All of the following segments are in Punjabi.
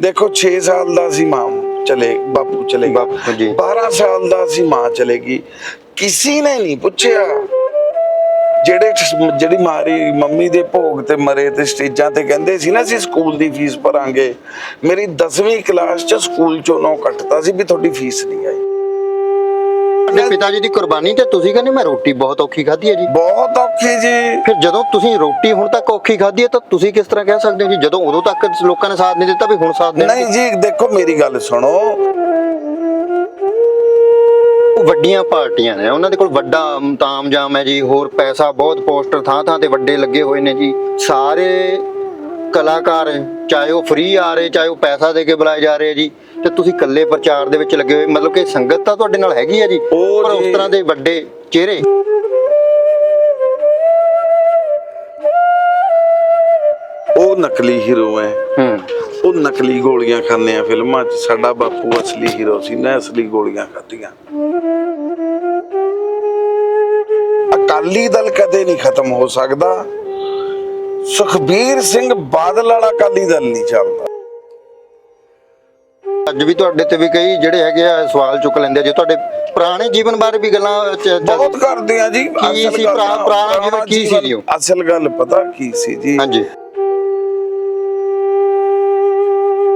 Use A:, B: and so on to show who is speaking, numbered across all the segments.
A: ਦੇਖੋ 6 ਸਾਲ ਦਾ ਸੀ ਮਾਂ ਚਲੇ ਬਾਪੂ ਚਲੇ
B: ਬਾਪੂ ਜੀ।
A: 12 ਸਾਲ ਦਾ ਸੀ ਮਾਂ ਚਲੇਗੀ ਕਿਸੇ ਨੇ ਨਹੀਂ ਪੁੱਛਿਆ ਜਿਹੜੇ ਜਿਹੜੀ ਮਾਰੀ ਮੰਮੀ ਦੇ ਭੋਗ ਤੇ ਮਰੇ ਤੇ ਸਟੇਜਾਂ ਤੇ ਕਹਿੰਦੇ ਸੀ ਨਾ ਅਸੀਂ ਸਕੂਲ ਦੀ ਫੀਸ ਭਰਾਂਗੇ। ਮੇਰੀ 10ਵੀਂ ਕਲਾਸ ਚ ਸਕੂਲ ਚੋਂ ਨੌ ਕੱਟਤਾ ਸੀ ਵੀ ਤੁਹਾਡੀ ਫੀਸ ਨਹੀਂ ਆਈ।
B: ਤੁਹਾਡੇ ਪਿਤਾ ਜੀ ਦੀ ਕੁਰਬਾਨੀ ਤੇ ਤੁਸੀਂ ਕਹਿੰਦੇ ਮੈਂ ਰੋਟੀ ਬਹੁਤ ਔਖੀ ਖਾਧੀ ਹੈ ਜੀ।
A: ਬਹੁਤ ਔਖੀ ਜੀ।
B: ਫਿਰ ਜਦੋਂ ਤੁਸੀਂ ਰੋਟੀ ਹੁਣ ਤੱਕ ਔਖੀ ਖਾਧੀ ਹੈ ਤਾਂ ਤੁਸੀਂ ਕਿਸ ਤਰ੍ਹਾਂ ਕਹਿ ਸਕਦੇ ਹੋ ਜੀ ਜਦੋਂ ਉਦੋਂ ਤੱਕ ਲੋਕਾਂ ਨੇ ਸਾਥ ਨਹੀਂ ਦਿੱਤਾ ਵੀ ਹੁਣ ਸਾਥ ਦੇਣਗੇ
A: ਨਹੀਂ ਜੀ ਦੇਖੋ ਮੇਰੀ ਗੱਲ ਸੁਣੋ।
B: ਵੱਡੀਆਂ ਪਾਰਟੀਆਂ ਨੇ ਉਹਨਾਂ ਦੇ ਕੋਲ ਵੱਡਾ ਤਾਮਜਾਮ ਹੈ ਜੀ ਹੋਰ ਪੈਸਾ ਬਹੁਤ ਪੋਸਟਰ ਥਾਂ ਥਾਂ ਤੇ ਵੱਡੇ ਲੱਗੇ ਹੋਏ ਨੇ ਜੀ। ਸਾਰੇ ਕਲਾਕਾਰ ਚਾਹੇ ਉਹ ਫ੍ਰੀ ਆ ਰਹੇ ਚਾਹੇ ਉਹ ਪੈਸਾ ਦੇ ਕੇ ਬੁਲਾਏ ਜਾ ਰਹੇ ਜੀ। ਤੇ ਤੁਸੀਂ ਇਕੱਲੇ ਪ੍ਰਚਾਰ ਦੇ ਵਿੱਚ ਲੱਗੇ ਹੋਏ ਮਤਲਬ ਕਿ ਸੰਗਤ ਤਾਂ ਤੁਹਾਡੇ ਨਾਲ ਹੈਗੀ ਹੈ ਜੀ
A: ਉਹ
B: ਪਰ ਉਸ
A: ਜੀ-
B: ਤਰ੍ਹਾਂ ਦੇ ਵੱਡੇ ਚਿਹਰੇ?
A: ਉਹ ਨਕਲੀ ਹੀਰੋ ਹੈ
B: ਹੂੰ।
A: ਉਹ ਨਕਲੀ ਗੋਲੀਆਂ ਖਾਂਦੇ ਆ ਫਿਲਮਾਂ 'ਚ। ਸਾਡਾ ਬਾਪੂ ਅਸਲੀ ਹੀਰੋ ਸੀ ਨਾ ਅਸਲੀ ਗੋਲੀਆਂ ਖਾਧੀਆਂ। ਅਕਾਲੀ ਦਲ ਕਦੇ ਨਹੀਂ ਖਤਮ ਹੋ ਸਕਦਾ। ਸੁਖਬੀਰ ਸਿੰਘ ਬਾਦਲ ਵਾਲਾ ਅਕਾਲੀ ਦਲ ਨਹੀਂ ਚੱਲਦਾ।
B: ਅੱਜ ਵੀ ਤੁਹਾਡੇ ਤੇ ਵੀ ਕਈ ਜਿਹੜੇ ਹੈਗੇ ਆ ਸਵਾਲ ਚੁੱਕ ਲੈਂਦੇ ਜੇ ਤੁਹਾਡੇ ਪੁਰਾਣੇ ਜੀਵਨ ਬਾਰੇ ਵੀ ਗੱਲਾਂ ਚ- ਚ-
A: ਬਹੁਤ ਕਰਦੇ ਆ ਜੀ
B: ਕੀ ਸੀ
A: ਨਾ,
B: ਪੁਰਾਣਾ ਜੀਵਨ ਕੀ ਸੀ ਜੀ ਉਹ?
A: ਅਸਲ ਗੱਲ ਪਤਾ ਕੀ ਸੀ ਜੀ?
B: ਹਾਂਜੀ।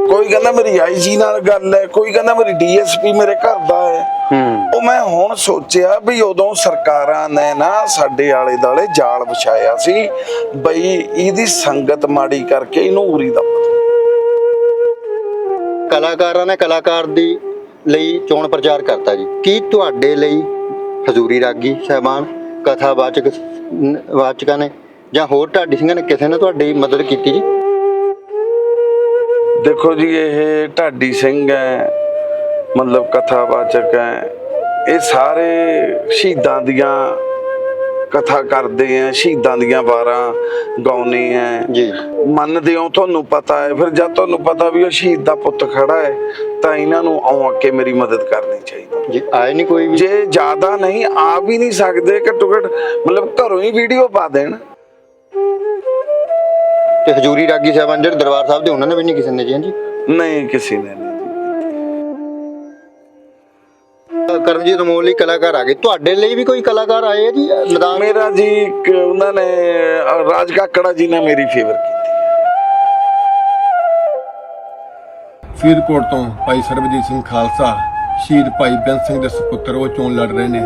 A: ਕੋਈ ਕਹਿੰਦਾ ਮੇਰੀ ਆਈਜੀ ਨਾਲ ਗੱਲ ਹੈ ਕੋਈ ਕਹਿੰਦਾ ਮੇਰੀ ਡੀਐਸਪੀ ਮੇਰੇ ਘਰ ਦਾ ਹੈ।
B: ਹੂੰ।
A: ਉਹ ਮੈਂ ਹੁਣ ਸੋਚਿਆ ਵੀ ਉਦੋਂ ਸਰਕਾਰਾਂ ਨੇ ਨਾ ਸਾਡੇ ਆਲੇ ਦਾਲੇ ਜਾਲ ਵਿਛਾਇਆ ਸੀ ਬਈ ਇਹਦੀ ਸੰਗਤ ਮਾੜੀ ਕਰਕੇ ਇਹਨੂੰ ਉਰੀ ਦਾ
B: ਕਲਾਕਾਰਾਂ ਨੇ ਕਲਾਕਾਰ ਦੀ ਲਈ ਚੋਣ ਪ੍ਰਚਾਰ ਕਰਤਾ ਜੀ। ਕੀ ਤੁਹਾਡੇ ਲਈ ਹਜ਼ੂਰੀ ਰਾਗੀ ਸਹਿਬਾਨ, ਕਥਾਵਾਚਕ ਨ- ਵਾਚਕਾਂ ਨੇ ਜਾਂ ਹੋਰ ਢਾਡੀ ਸਿੰਘਾਂ ਨੇ ਕਿਸੇ ਨੇ ਤੁਹਾਡੀ ਮਦਦ ਕੀਤੀ ਜੀ?
A: ਦੇਖੋ ਜੀ, ਇਹ ਢਾਡੀ ਸਿੰਘ ਹੈ, ਮਤਲਬ ਕਥਾਵਾਚਕ ਹੈ। ਇਹ ਸਾਰੇ ਸ਼ਹੀਦਾਂ ਦੀਆਂ ਕਥਾ ਕਰਦੇ ਆ ਸ਼ਹੀਦਾਂ ਦੀਆਂ ਵਾਰਾਂ ਗਾਉਨੇ ਆ।
B: ਜੀ।
A: ਮੰਨਦੇ ਹੋ ਤੁਹਾਨੂੰ ਪਤਾ ਹੈ ਫਿਰ ਜਦ ਤੁਹਾਨੂੰ ਪਤਾ ਵੀ ਉਹ ਸ਼ਹੀਦ ਦਾ ਪੁੱਤ ਖੜਾ ਹੈ ਤਾਂ ਇਹਨਾਂ ਨੂੰ ਆਉਂ ਕੇ ਮੇਰੀ ਮਦਦ ਕਰਨੀ ਚਾਹੀਦੀ।
B: ਜੀ ਆਏ ਨਹੀਂ ਕੋਈ ਵੀ।
A: ਜੇ ਜ਼ਿਆਦਾ ਨਹੀਂ ਆ ਵੀ ਨਹੀਂ ਸਕਦੇ ਘੱਟੋ ਘੱਟ ਮਤਲਬ ਘਰੋਂ ਹੀ ਵੀਡੀਓ ਪਾ ਦੇਣ।
B: ਤੇ ਹਜ਼ੂਰੀ ਰਾਗੀ ਸਹਿਬਾਨ ਜਿਹੜੇ ਦਰਬਾਰ ਸਾਹਿਬ ਦੇ ਉਹਨਾਂ ਨੇ ਵੀ ਨਹੀਂ ਕਿਸੇ ਨੇ ਜੀ ਹਾਂਜੀ?
A: ਨਹੀਂ ਕਿਸੇ ਨੇ
B: ਕਰਮਜੀਤ ਅਮੋਲ ਕਲਾਕਾਰ ਆ ਗਏ। ਤੁਹਾਡੇ ਲਈ ਵੀ ਕੋਈ ਕਲਾਕਾਰ ਆਏ ਆ ਜੀ ਮੈਦਾਨ
A: ਮੇਰਾ ਜੀ ਇੱਕ ਉਹਨਾਂ ਨੇ ਰਾਜ ਕਾਕੜਾ ਜੀ ਨੇ ਮੇਰੀ ਫੇਵਰ ਕੀਤੀ।
C: ਫਰੀਦਕੋਟ ਤੋਂ ਭਾਈ ਸਰਬਜੀਤ ਸਿੰਘ ਖਾਲਸਾ ਸ਼ਹੀਦ ਭਾਈ ਬੇਅੰਤ ਸਿੰਘ ਦੇ ਸੁਪੁੱਤਰ ਉਹ ਚੋਣ ਲੜ ਰਹੇ ਨੇ।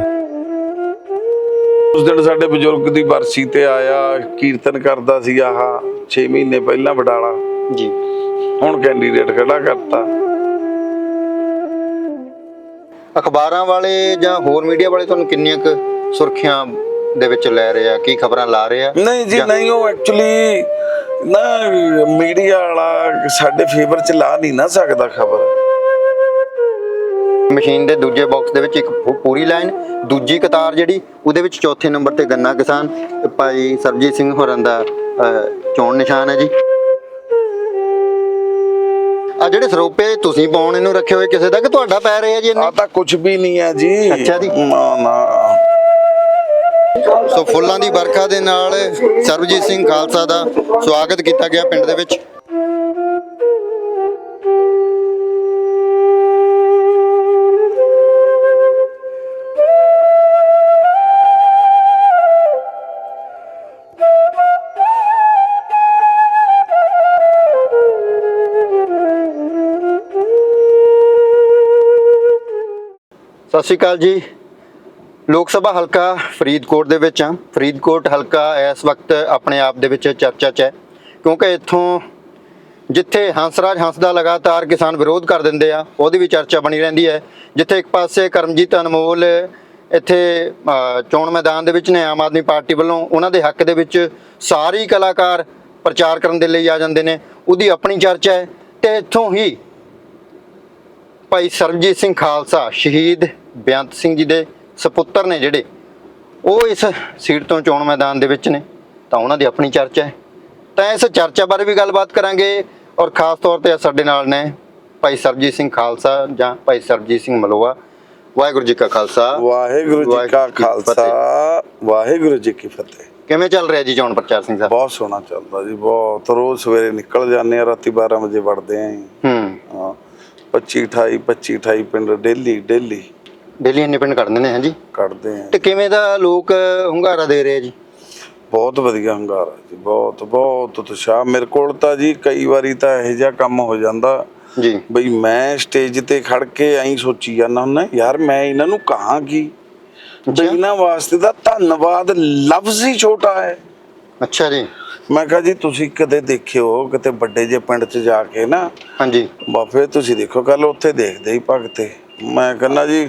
A: ਉਸ ਦਿਨ ਸਾਡੇ ਬਜ਼ੁਰਗ ਦੀ ਬਰਸੀ ਤੇ ਆਇਆ ਕੀਰਤਨ ਕਰਦਾ ਸੀ ਆਹ 6 ਮਹੀਨੇ ਪਹਿਲਾਂ ਵਡਾਲਾ
B: ਜੀ।
A: ਹੁਣ ਕੈਂਡੀਡੇਟ ਖੜਾ ਕਰਤਾ।
B: ਅਖਬਾਰਾਂ ਵਾਲੇ ਜਾਂ ਹੋਰ ਮੀਡੀਆ ਵਾਲੇ ਤੁਹਾਨੂੰ ਕਿੰਨੀਆਂ ਕੁ ਸੁਰਖੀਆਂ ਦੇ ਵਿੱਚ ਲੈ ਰਹੇ ਆ? ਕੀ ਖਬਰਾਂ ਲਾ ਰਹੇ ਆ?
A: ਨਹੀਂ ਜੀ ਨਹੀਂ ਉਹ ਐਕਚੁਅਲੀ ਨਾ ਮੀਡੀਆ ਵਾਲਾ ਸਾਡੇ ਫੇਵਰ ਚ ਲਾ ਨਹੀਂ ਨਾ ਸਕਦਾ ਖਬਰ।
B: ਮਸ਼ੀਨ ਦੇ ਦੂਜੇ ਬਾਕਸ ਦੇ ਵਿੱਚ ਇੱਕ ਪੂਰੀ ਲਾਈਨ ਦੂਜੀ ਕਤਾਰ ਜਿਹੜੀ ਉਹਦੇ ਵਿੱਚ ਚੌਥੇ ਨੰਬਰ ਤੇ ਗੰਨਾ ਕਿਸਾਨ ਭਾਈ ਸਰਬਜੀਤ ਸਿੰਘ ਹੋਰਾਂ ਦਾ ਚੋਣ ਨਿਸ਼ਾਨ ਹੈ ਜੀ। ਆ ਜਿਹੜੇ ਸਰੋਪੇ ਤੁਸੀਂ ਪਾਉਣ ਇਹਨੂੰ ਰੱਖੇ ਹੋਏ ਕਿਸੇ ਦਾ? ਕਿ ਤੁਹਾਡਾ ਪੈ ਰਿਹਾ ਜੀ
A: ਆ ਤਾਂ ਕੁਝ ਵੀ ਨਹੀਂ ਹੈ ਜੀ।
B: ਅੱਛਾ ਜੀ।
A: ਨਾ ਨਾ।
B: ਸੋ ਫੁੱਲਾਂ ਦੀ ਵਰਖਾ ਦੇ ਨਾਲ ਸਰਬਜੀਤ ਸਿੰਘ ਖਾਲਸਾ ਦਾ ਸਵਾਗਤ ਕੀਤਾ ਗਿਆ ਪਿੰਡ ਦੇ ਵਿੱਚ। ਸਤਿ ਸ਼੍ਰੀ ਅਕਾਲ ਜੀ। ਲੋਕ ਸਭਾ ਹਲਕਾ ਫਰੀਦਕੋਟ ਦੇ ਵਿੱਚ ਆ ਫਰੀਦਕੋਟ ਹਲਕਾ ਇਸ ਵਕਤ ਆਪਣੇ ਆਪ ਦੇ ਵਿੱਚ ਚਰਚਾ 'ਚ ਹੈ। ਕਿਉਂਕਿ ਇੱਥੋਂ ਜਿੱਥੇ ਹੰਸਰਾਜ ਹੰਸ ਦਾ ਲਗਾਤਾਰ ਕਿਸਾਨ ਵਿਰੋਧ ਕਰ ਦਿੰਦੇ ਆ, ਉਹਦੀ ਵੀ ਚਰਚਾ ਬਣੀ ਰਹਿੰਦੀ ਹੈ। ਜਿੱਥੇ ਇੱਕ ਪਾਸੇ ਕਰਮਜੀਤ ਅਨਮੋਲ ਇੱਥੇ ਚੋਣ ਮੈਦਾਨ ਦੇ ਵਿੱਚ ਨੇ ਆਮ ਆਦਮੀ ਪਾਰਟੀ ਵੱਲੋਂ, ਉਹਨਾਂ ਦੇ ਹੱਕ ਦੇ ਵਿੱਚ ਸਾਰੇ ਕਲਾਕਾਰ ਪ੍ਰਚਾਰ ਕਰਨ ਦੇ ਲਈ ਆ ਜਾਂਦੇ ਨੇ। ਉਹਦੀ ਆਪਣੀ ਚਰਚਾ ਹੈ ਤੇ ਇੱਥੋਂ ਹੀ ਭਾਈ ਸਰਬਜੀਤ ਸਿੰਘ ਖਾਲਸਾ ਸ਼ਹੀਦ ਬੇਅੰਤ ਸਿੰਘ ਜੀ ਦੇ ਸੁਪੁੱਤਰ ਨੇ ਜਿਹੜੇ ਉਹ ਇਸ ਸੀਟ ਤੋਂ ਚੋਣ ਮੈਦਾਨ ਦੇ ਵਿੱਚ ਨੇ ਤਾਂ ਉਹਨਾਂ ਦੀ ਆਪਣੀ ਚਰਚਾ ਹੈ। ਤਾਂ ਇਸ ਚਰਚਾ ਬਾਰੇ ਵੀ ਗੱਲਬਾਤ ਕਰਾਂਗੇ ਔਰ ਖਾਸ ਤੌਰ ਤੇ ਸਾਡੇ ਨਾਲ ਨੇ ਭਾਈ ਸਰਬਜੀਤ ਸਿੰਘ ਖਾਲਸਾ ਜਾਂ ਭਾਈ ਸਰਬਜੀਤ ਸਿੰਘ ਮਲੋਆ। ਵਾਹਿਗੁਰੂ ਜੀ ਕਾ ਖਾਲਸਾ।
A: ਵਾਹਿਗੁਰੂ ਜੀ ਕਾ ਖਾਲਸਾ। ਵਾਹਿਗੁਰੂ ਜੀ ਕੀ ਫਤਿਹ।
B: ਕਿਵੇਂ ਚੱਲ ਰਿਹਾ ਜੀ ਚੋਣ ਪ੍ਰਚਾਰ ਸਿੰਘ ਸਾਹਿਬ?
A: ਬਹੁਤ ਸੋਹਣਾ ਚੱਲਦਾ ਜੀ ਬਹੁਤ। ਰੋਜ਼ ਸਵੇਰੇ ਨਿਕਲ ਜਾਂਦੇ ਆ ਰਾਤੀ 12 ਵਜੇ ਵੜਦੇ ਆਂ।
B: ਹੂੰ।
A: 25 28 25 28 ਪਿੰਡ ਡੇਲੀ ਡੇਲੀ।
B: ਡੇਲੀ ਇੰਨੇ ਪਿੰਡ ਨੇ ਹਾਂਜੀ?
A: ਕੱਢਦੇ ਆ।
B: ਤੇ ਕਿਵੇਂ ਦਾ ਲੋਕ ਹੁੰਗਾਰਾ ਦੇ ਰਹੇ ਆ ਜੀ?
A: ਬਹੁਤ ਵਧੀਆ ਹੰਗਾਰਾ ਜੀ ਬਹੁਤ ਬਹੁਤ ਉਤਸ਼ਾਹ। ਮੇਰੇ ਕੋਲ ਤਾਂ ਜੀ ਕਈ ਵਾਰੀ ਤਾਂ ਇਹੋ ਜਿਹਾ ਕੰਮ ਹੋ ਜਾਂਦਾ
B: ਜੀ।
A: ਬਈ ਮੈਂ ਸਟੇਜ ਤੇ ਖੜ ਕੇ ਐਂ ਸੋਚੀ ਜਾਂਦਾ ਹੁੰਦਾ ਯਾਰ ਮੈਂ ਇਹਨਾਂ ਨੂੰ ਕਹਾਂ ਕੀ? ਬਈ ਇਹਨਾਂ ਵਾਸਤੇ ਤਾਂ ਧੰਨਵਾਦ ਲਫ਼ਜ਼ ਹੀ ਛੋਟਾ ਹੈ।
B: ਅੱਛਾ ਜੀ।
A: ਮੈਂ ਕਹਾ ਜੀ ਤੁਸੀਂ ਕਦੇ ਦੇਖਿਓ ਕਿਤੇ ਵੱਡੇ ਜੇ ਪਿੰਡ 'ਚ ਜਾ ਕੇ ਨਾ
B: ਹਾਂਜੀ।
A: ਬਾਫੇ ਤੁਸੀਂ ਦੇਖੋ ਕੱਲ ਉੱਥੇ ਦੇਖਦੇ ਹੀ ਭਗਤੇ। ਮੈਂ ਕਹਿੰਦਾ ਜੀ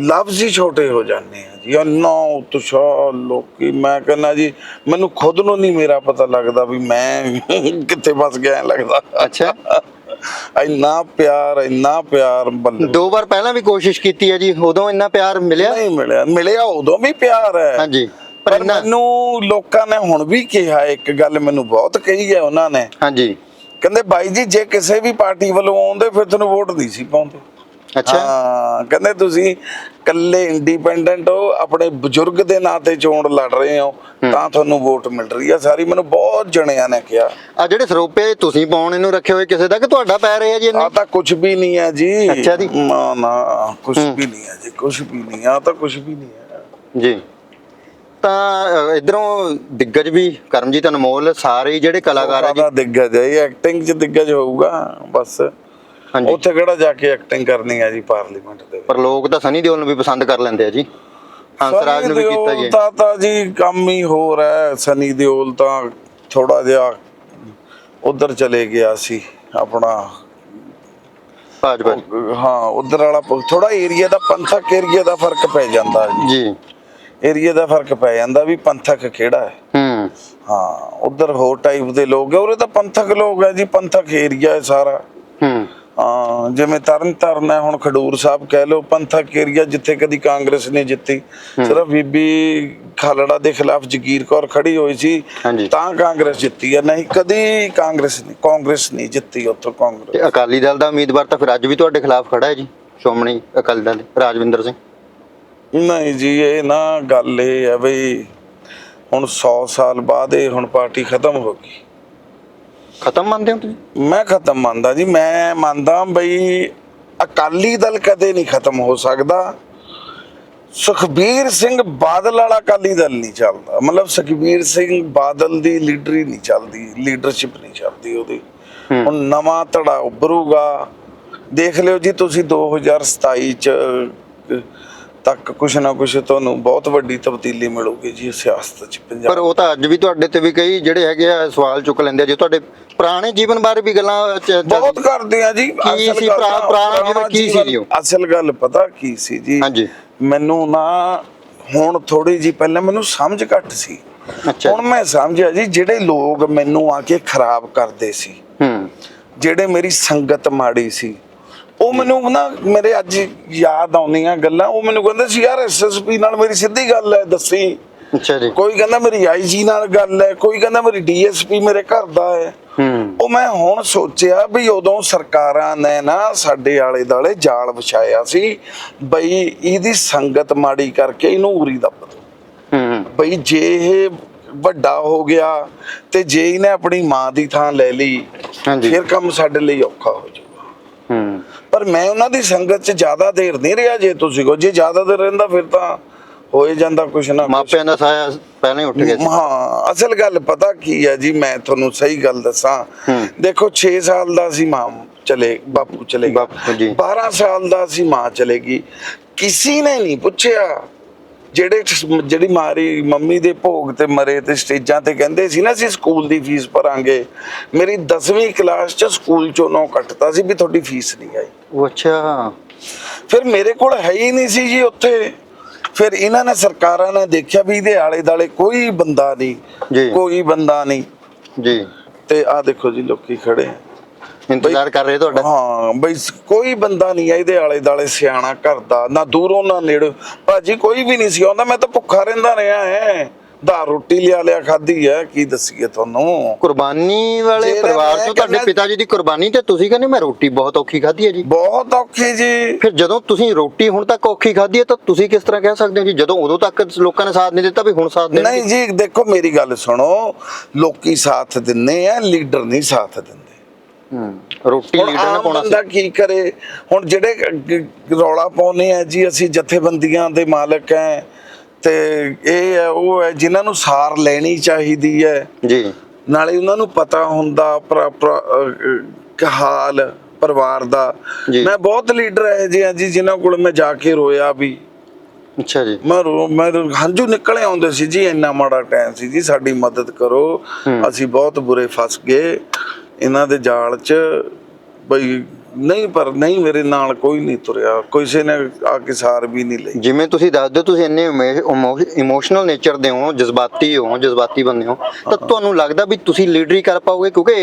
A: ਲਫ਼ਜ਼ ਹੀ ਛੋਟੇ ਹੋ ਜਾਂਦੇ ਆ ਜੀ। ਇੰਨਾ ਉਤਸ਼ਾਹ ਲੋਕੀ। ਮੈਂ ਕਹਿੰਦਾ ਜੀ ਮੈਨੂੰ ਖੁਦ ਨੂੰ ਨਹੀਂ ਮੇਰਾ ਪਤਾ ਲੱਗਦਾ ਵੀ ਮੈਂ ਕਿੱਥੇ ਫਸ ਗਿਆ ਲੱਗਦਾ।
B: ਅੱਛਾ।
A: ਇੰਨਾ ਪਿਆਰ ਇੰਨਾ ਪਿਆਰ ਬੱਲੇ।
B: ਦੋ ਵਾਰ ਪਹਿਲਾਂ ਵੀ ਕੋਸ਼ਿਸ਼ ਕੀਤੀ ਹੈ ਜੀ ਉਦੋਂ ਇੰਨਾ ਪਿਆਰ ਮਿਲਿਆ?
A: ਨਹੀਂ ਮਿਲਿਆ। ਮਿਲਿਆ ਉਦੋਂ ਵੀ ਪਿਆਰ ਹੈ।
B: ਹਾਂਜੀ ਪਰ
A: ਮੈਨੂੰ ਲੋਕਾਂ ਨੇ ਹੁਣ ਵੀ ਕਿਹਾ ਇੱਕ ਗੱਲ ਮੈਨੂੰ ਬਹੁਤ ਕਹੀ ਹੈ ਉਹਨਾਂ ਨੇ।
B: ਹਾਂਜੀ।
A: ਕਹਿੰਦੇ ਬਾਈ ਜੀ ਜੇ ਕਿਸੇ ਵੀ ਪਾਰਟੀ ਵੱਲੋਂ ਆਉਂਦੇ ਫਿਰ ਤੁਹਾਨੂੰ ਵੋਟ ਨਹੀਂ ਸੀ ਪਾਉਂਦੇ।
B: ਅੱਛਾ।
A: ਹਾਂ ਕਹਿੰਦੇ ਤੁਸੀਂ ਕੱਲੇ ਇੰਡੀਪੈਂਡੈਂਟ ਹੋ ਆਪਣੇ ਬਜ਼ੁਰਗ ਦੇ ਨਾਂ ਤੇ ਚੋਣ ਲੜ ਰਹੇ ਹੋ ਤਾਂ ਤੁਹਾਨੂੰ ਵੋਟ ਮਿਲ ਰਹੀ ਆ। ਸਾਰੀ ਮੈਨੂੰ ਬਹੁਤ ਜਣਿਆਂ ਨੇ ਕਿਹਾ।
B: ਆ ਜਿਹੜੇ ਸਰੋਪੇ ਤੁਸੀਂ ਪਾਉਣ ਇਹਨੂੰ ਰੱਖੇ ਹੋਏ ਕਿਸੇ ਦਾ ਕਿ ਤੁਹਾਡਾ ਪੈ ਰਿਹਾ ਜੀ
A: ਆ ਤਾਂ ਕੁਝ ਵੀ ਨਹੀਂ ਹੈ ਜੀ।
B: ਅੱਛਾ ਜੀ।
A: ਨਾ ਨਾ ਕੁਝ ਵੀ ਨਹੀਂ ਹੈ ਜੀ ਕੁਝ ਵੀ ਨਹੀਂ ਆ ਤਾਂ ਕੁਝ ਵੀ ਨਹੀਂ ਹੈ
B: ਜੀ। ਤਾਂ ਇਧਰੋਂ ਦਿੱਗਜ ਵੀ ਕਰਮਜੀਤ ਅਨਮੋਲ ਸਾਰੇ ਹੀ ਜਿਹੜੇ ਕਲਾਕਾਰ ਆ ਜੀ।
A: ਦਾ ਦਿੱਗਜ ਹੈ ਐਕਟਿੰਗ ਚ ਦਿੱਗਜ ਹੋਊਗਾ ਬਸ।
B: ਹਾਂਜੀ।
A: ਉੱਥੇ ਕਿਹੜਾ ਜਾ ਕੇ ਐਕਟਿੰਗ ਕਰਨੀ ਹੈ ਜੀ ਪਾਰਲੀਮੈਂਟ ਦੇ ਵਿੱਚ?
B: ਪਰ ਲੋਕ ਤਾਂ ਸਨੀ ਦਿਓਲ ਨੂੰ ਵੀ ਪਸੰਦ ਕਰ ਲੈਂਦੇ ਆ ਜੀ। ਹੰਸਰਾਜ ਨੂੰ ਵੀ
A: ਸਨੀ
B: ਕੀਤਾ ਜੀ
A: ਦਿਓਲ ਦਾ ਤਾਂ ਜੀ ਕੰਮ ਹੀ ਹੋਰ ਹੈ। ਸਨੀ ਦਿਓਲ ਤਾਂ ਥੋੜਾ ਜਿਹਾ ਉਧਰ ਚਲੇ ਗਿਆ ਸੀ ਆਪਣਾ।
B: ਭਾਜਪਾ
A: ਹਾਂ ਉਧਰ ਵਾਲਾ ਥੋੜਾ ਏਰੀਆ ਦਾ ਪੰਥਕ ਏਰੀਆ ਦਾ ਫ਼ਰਕ ਪੈ ਜਾਂਦਾ ਜੀ।
B: ਜੀ।
A: ਏਰੀਆ ਦਾ ਫ਼ਰਕ ਪੈ ਜਾਂਦਾ ਵੀ ਪੰਥਕ ਕਿਹੜਾ ਹੈ।
B: ਹੂੰ।
A: ਹਾਂ ਉਧਰ ਹੋਰ ਟਾਈਪ ਦੇ ਲੋਕ ਹੈ। ਉਰੇ ਤਾਂ ਪੰਥਕ ਲੋਕ ਹੈ ਜੀ ਪੰਥਕ ਏਰੀਆ ਹੈ ਸਾਰਾ।
B: ਹੂੰ
A: ਹਾਂ। ਜਿਵੇਂ ਤਰਨ ਤਾਰਨ ਹੈ ਹੁਣ ਖਡੂਰ ਸਾਹਿਬ ਕਹਿ ਲਓ ਪੰਥਕ ਏਰੀਆ ਜਿੱਥੇ ਕਦੀ ਕਾਂਗਰਸ ਨੇ ਜਿੱਤੀ ਸਿਰਫ ਬੀਬੀ ਖਾਲੜਾ ਦੇ ਖਿਲਾਫ ਜਗੀਰ ਕੌਰ ਖੜੀ ਹੋਈ ਸੀ। ਤਾਂ ਕਾਂਗਰਸ ਜਿੱਤੀ ਹੈ ਨਹੀਂ ਕਦੀ ਕਾਂਗਰਸ ਨਹੀਂ ਕਾਂਗਰਸ ਨਹੀਂ ਜਿੱਤੀ ਉੱਥੋਂ ਕਾਂਗਰਸ।
B: ਤੇ ਅਕਾਲੀ ਦਲ ਦਾ ਉਮੀਦਵਾਰ ਤਾਂ ਫਿਰ ਅੱਜ ਵੀ ਤੁਹਾਡੇ ਖਿਲਾਫ ਖੜਾ ਹੈ ਜੀ ਸ਼੍ਰੋਮਣੀ ਅਕਾਲੀ ਦਲ ਰਾਜਵਿੰਦਰ ਸਿੰਘ?
A: ਨਹੀਂ ਜੀ ਇਹ ਨਾ ਗੱਲ ਇਹ ਹੈ ਬਈ ਹੁਣ 100 ਸਾਲ ਬਾਅਦ ਇਹ ਹੁਣ ਪਾਰਟੀ ਖਤਮ ਹੋ ਗਈ।
B: ਖਤਮ ਮੰਨਦੇ ਹੋ ਤੁਸੀਂ?
A: ਮੈਂ ਖਤਮ ਮੰਨਦਾ ਜੀ ਮੈਂ ਮੰਨਦਾ ਬਈ ਅਕਾਲੀ ਦਲ ਕਦੇ ਨਹੀਂ ਖਤਮ ਹੋ ਸਕਦਾ। ਸੁਖਬੀਰ ਸਿੰਘ ਬਾਦਲ ਵਾਲਾ ਅਕਾਲੀ ਦਲ ਨਹੀਂ ਚੱਲਦਾ। ਮਤਲਬ ਸੁਖਬੀਰ ਸਿੰਘ ਬਾਦਲ ਦੀ ਲੀਡਰੀ ਨਹੀਂ ਚੱਲਦੀ ਲੀਡਰਸ਼ਿਪ ਨਹੀਂ ਚੱਲਦੀ ਉਹਦੀ। ਹੁਣ ਨਵਾਂ ਧੜਾ ਉੱਭਰੂਗਾ। ਦੇਖ ਲਿਓ ਜੀ ਤੁਸੀਂ 2027 ਚ ਤੱਕ ਕੁਛ ਨਾ ਕੁਛ ਤੁਹਾਨੂੰ ਬਹੁਤ ਵੱਡੀ ਤਬਦੀਲੀ ਮਿਲੂਗੀ ਜੀ ਸਿਆਸਤ ਚ
B: ਪਰ
A: ਪੰਜਾਬ
B: ਉਹ ਤਾਂ ਅੱਜ ਵੀ ਤੁਹਾਡੇ ਤੇ ਵੀ ਕਈ ਜਿਹੜੇ ਹੈਗੇ ਆ ਸਵਾਲ ਚੁੱਕ ਲੈਂਦੇ ਆ ਜੇ ਤੁਹਾਡੇ ਪੁਰਾਣੇ ਜੀਵਨ ਬਾਰੇ ਵੀ ਗੱਲਾਂ
A: ਬਹੁਤ ਕਰਦੇ ਆ ਜੀ
B: ਕੀ ਸੀ ਪੁਰਾ- ਪੁਰਾਣਾ ਜੀਵਨ ਕੀ ਸੀ ਜੀ?
A: ਅਸਲ ਗੱਲ ਪਤਾ ਕੀ ਸੀ ਜੀ
B: ਹਾਂਜੀ।
A: ਮੈਨੂੰ ਨਾ ਹੁਣ ਥੋੜੀ ਜੀ ਪਹਿਲਾਂ ਮੈਨੂੰ ਸਮਝ ਘੱਟ ਸੀ
B: ਅੱਛਾ
A: ਹੁਣ ਮੈਂ ਸਮਝਿਆ ਜੀ ਜਿਹੜੇ ਲੋਕ ਮੈਨੂੰ ਆ ਕੇ ਖਰਾਬ ਕਰਦੇ ਸੀ
B: ਹੂੰ
A: ਜਿਹੜੇ ਮੇਰੀ ਸੰਗਤ ਮਾੜੀ ਸੀ ਉਹ ਮੈਨੂੰ ਨਾ ਮੇਰੇ ਅੱਜ ਯਾਦ ਆਉਂਦੀਆਂ ਗੱਲਾਂ ਉਹ ਮੈਨੂੰ ਕਹਿੰਦੇ ਸੀ ਯਾਰ ਐਸਐਸਪੀ ਨਾਲ ਮੇਰੀ ਸਿੱਧੀ ਗੱਲ ਹੈ ਦੱਸੀ।
B: ਅੱਛਾ ਜੀ।
A: ਕੋਈ ਕਹਿੰਦਾ ਮੇਰੀ ਆਈਜੀ ਨਾਲ ਗੱਲ ਹੈ ਕੋਈ ਕਹਿੰਦਾ ਮੇਰੀ ਡੀਐਸਪੀ ਮੇਰੇ ਘਰ ਦਾ ਹੈ। ਉਹ ਮੈਂ ਹੁਣ ਸੋਚਿਆ ਵੀ ਉਦੋਂ ਸਰਕਾਰਾਂ ਨੇ ਨਾ ਸਾਡੇ ਆਲੇ ਦਾਲੇ ਜਾਲ ਵਿਛਾਇਆ ਸੀ ਬਈ ਇਹਦੀ ਸੰਗਤ ਮਾੜੀ ਕਰਕੇ ਇਹਨੂੰ ਉਰੀ ਦੱਬ
B: ਹੂੰ।
A: ਬਈ ਜੇ ਇਹ ਵੱਡਾ ਹੋ ਗਿਆ ਤੇ ਜੇ ਇਹਨੇ ਆਪਣੀ ਮਾਂ ਦੀ ਥਾਂ ਲੈ ਲਈ। ਫਿਰ ਕੰਮ ਸਾਡੇ ਲਈ ਔਖਾ ਹੋ ਜਾਊਗਾ। ਪਰ ਮੈਂ ਉਹਨਾਂ ਦੀ ਸੰਗਤ 'ਚ ਜ਼ਿਆਦਾ ਦੇਰ ਨਹੀਂ ਰਿਹਾ ਜੇ ਤੁਸੀਂ ਕੋ ਜੇ ਜ਼ਿਆਦਾ ਦੇਰ ਰਹਿੰਦਾ ਫਿਰ ਤਾਂ ਹੋਏ ਜਾਂਦਾ ਕੁਛ ਨਾ ਕੁਛ।
B: ਮਾਪਿਆਂ ਦਾ ਸਾਇਆ ਪਹਿਲਾਂ ਹੀ ਉੱਠ ਗਿਆ ਸੀ।
A: ਹਾਂ ਅਸਲ ਗੱਲ ਪਤਾ ਕੀ ਹੈ ਜੀ ਮੈਂ ਤੁਹਾਨੂੰ ਸਹੀ ਗੱਲ ਦੱਸਾਂ।
B: ਹੂੰ।
A: ਦੇਖੋ 6 ਸਾਲ ਦਾ ਸੀ ਮਾਂ ਚਲੇ ਬਾਪੂ ਚਲੇ ਗਿਆ
B: ਬਾਪੂ ਜੀ।
A: 12 ਸਾਲ ਦਾ ਸੀ ਮਾਂ ਚਲੇਗੀ ਕਿਸੇ ਨੇ ਨਹੀਂ ਪੁੱਛਿਆ। ਜਿਹੜੇ ਜਿਹੜੀ ਮਾਰੀ ਮੰਮੀ ਦੇ ਭੋਗ ਤੇ ਮਰੇ ਤੇ ਸਟੇਜਾਂ ਤੇ ਕਹਿੰਦੇ ਸੀ ਨਾ ਅਸੀਂ ਸਕੂਲ ਦੀ ਫੀਸ ਭਰਾਂਗੇ। ਮੇਰੀ 10ਵੀਂ ਕਲਾਸ ਚ ਸਕੂਲ ਚੋਂ ਨੌ ਕੱਟਤਾ ਸੀ ਵੀ ਤੁਹਾਡੀ ਫੀਸ ਨਹੀਂ ਆਈ।
B: ਉਹ ਅੱਛਾ।
A: ਫਿਰ ਮੇਰੇ ਕੋਲ ਹੈ ਹੀ ਨਹੀਂ ਸੀ ਜੀ ਉੱਥੇ। ਫਿਰ ਇਹਨਾਂ ਨੇ ਸਰਕਾਰਾਂ ਨੇ ਦੇਖਿਆ ਵੀ ਇਹਦੇ ਆਲੇ ਦਾਲੇ ਕੋਈ ਬੰਦਾ
B: ਜੀ।
A: ਨਹੀਂ ਕੋਈ ਬੰਦਾ ਨਹੀਂ।
B: ਜੀ।
A: ਤੇ ਆਹ ਦੇਖੋ ਜੀ ਲੋਕੀ ਖੜੇ ਆ।
B: ਇੰਤਜ਼ਾਰ ਕਰ ਰਹੇ ਤੁਹਾਡਾ।
A: ਹਾਂ ਬਈ ਕੋਈ ਬੰਦਾ ਨਹੀਂ ਆ ਇਹਦੇ ਆਲੇ ਦਾਲੇ ਸਿਆਣਾ ਘਰ ਦਾ ਨਾ ਦੂਰੋਂ ਨਾ ਨੇੜੇ। ਭਾਜੀ ਕੋਈ ਵੀ ਨਹੀਂ ਸੀ ਆਉਂਦਾ ਮੈਂ ਤਾਂ ਭੁੱਖਾ ਰਹਿੰਦਾ ਰਿਹਾ ਹੈ। ਦਾ ਰੋਟੀ ਲਿਆ ਲਿਆ ਖਾਧੀ ਹੈ ਕੀ ਦੱਸੀਏ ਤੁਹਾਨੂੰ?
B: ਕੁਰਬਾਨੀ ਵਾਲੇ
A: ਜਿਹੜਾ
B: ਪਰਿਵਾਰ
A: ਮੈਂ
B: ਚੋਂ ਤੁਹਾਡੇ
A: ਕਹਿੰਦਾ-
B: ਪਿਤਾ ਜੀ ਦੀ ਕੁਰਬਾਨੀ ਤੇ ਤੁਸੀਂ ਕਹਿੰਦੇ ਮੈਂ ਰੋਟੀ ਬਹੁਤ ਔਖੀ ਖਾਧੀ ਹੈ ਜੀ।
A: ਬਹੁਤ ਔਖੀ ਜੀ।
B: ਫਿਰ ਜਦੋਂ ਤੁਸੀਂ ਰੋਟੀ ਹੁਣ ਤੱਕ ਔਖੀ ਖਾਧੀ ਹੈ ਤਾਂ ਤੁਸੀਂ ਕਿਸ ਤਰ੍ਹਾਂ ਕਹਿ ਸਕਦੇ ਹੋ ਜੀ? ਜਦੋਂ ਉਦੋਂ ਤੱਕ ਲੋਕਾਂ ਨੇ ਸਾਥ ਨਹੀਂ ਦਿੱਤਾ ਵੀ ਹੁਣ ਸਾਥ ਦੇਣਗੇ
A: ਨਹੀਂ ਜੀ। ਦੇਖੋ ਮੇਰੀ ਗੱਲ ਸੁਣੋ। ਲੋਕੀ ਸਾਥ ਦਿੰਦੇ ਆ ਲੀਡਰ ਨਹੀਂ ਸਾਥ ਦਿੰਦੇ।
B: ਹੂੰ ਰੋਟੀ
A: ਹੁਣ
B: ਲੀਡਰ ਨੇ
A: ਆਮ
B: ਪਾਉਣਾ ਸੀ
A: ਬੰਦਾ ਕੀ ਕਰੇ? ਹੁਣ ਜਿਹੜੇ ਗ- ਗ- ਰੌਲਾ ਪਾਉਨੇ ਆ ਜੀ ਅਸੀਂ ਜਥੇਬੰਦੀਆਂ ਦੇ ਮਾਲਕ ਐ। ਤੇ ਇਹ ਹੈ ਉਹ ਹੈ ਜਿਨ੍ਹਾਂ ਨੂੰ ਸਾਰ ਲੈਣੀ ਚਾਹੀਦੀ ਹੈ।
B: ਜੀ।
A: ਨਾਲੇ ਉਹਨਾਂ ਨੂੰ ਪਤਾ ਹੁੰਦਾ ਹਾਲ ਪਰਿਵਾਰ ਦਾ। ਮੈਂ ਬਹੁਤ ਲੀਡਰ ਹੈ ਜੀ ਜੀ ਜਿਨ੍ਹਾਂ ਕੋਲ ਮੈਂ ਜਾ ਕੇ ਰੋਇਆ ਵੀ।
B: ਅੱਛਾ ਜੀ।
A: ਮੈਂ ਮੈਂ ਹੰਝੂ ਨਿਕਲੇ ਆਉਂਦੇ ਸੀ ਜੀ ਇੰਨਾ ਮਾੜਾ ਟਾਈਮ ਸੀ ਜੀ ਸਾਡੀ ਮਦਦ ਕਰੋ। ਅਸੀਂ ਬਹੁਤ ਬੁਰੇ ਫਸ ਗਏ। ਇਹਨਾਂ ਦੇ ਜਾਲ 'ਚ ਬਈ ਨਹੀਂ ਪਰ ਨਹੀਂ ਮੇਰੇ ਨਾਲ ਕੋਈ ਨਹੀਂ ਤੁਰਿਆ। ਕਿਸੇ ਨੇ ਆ ਕੇ ਸਾਰ ਵੀ ਨਹੀਂ ਲਈ।
B: ਜਿਵੇਂ ਤੁਸੀਂ ਦੱਸਦੇ ਹੋ ਤੁਸੀਂ ਇੰਨੇ ਇਮੋਸ਼ਨਲ ਨੇਚਰ ਦੇ ਹੋ ਜਜ਼ਬਾਤੀ ਹੋ ਜਜ਼ਬਾਤੀ ਬੰਦੇ ਹੋ ਤਾਂ ਤੁਹਾਨੂੰ ਲੱਗਦਾ ਵੀ ਤੁਸੀਂ ਲੀਡਰੀ ਕਰ ਪਾਓਗੇ? ਕਿਉਂਕਿ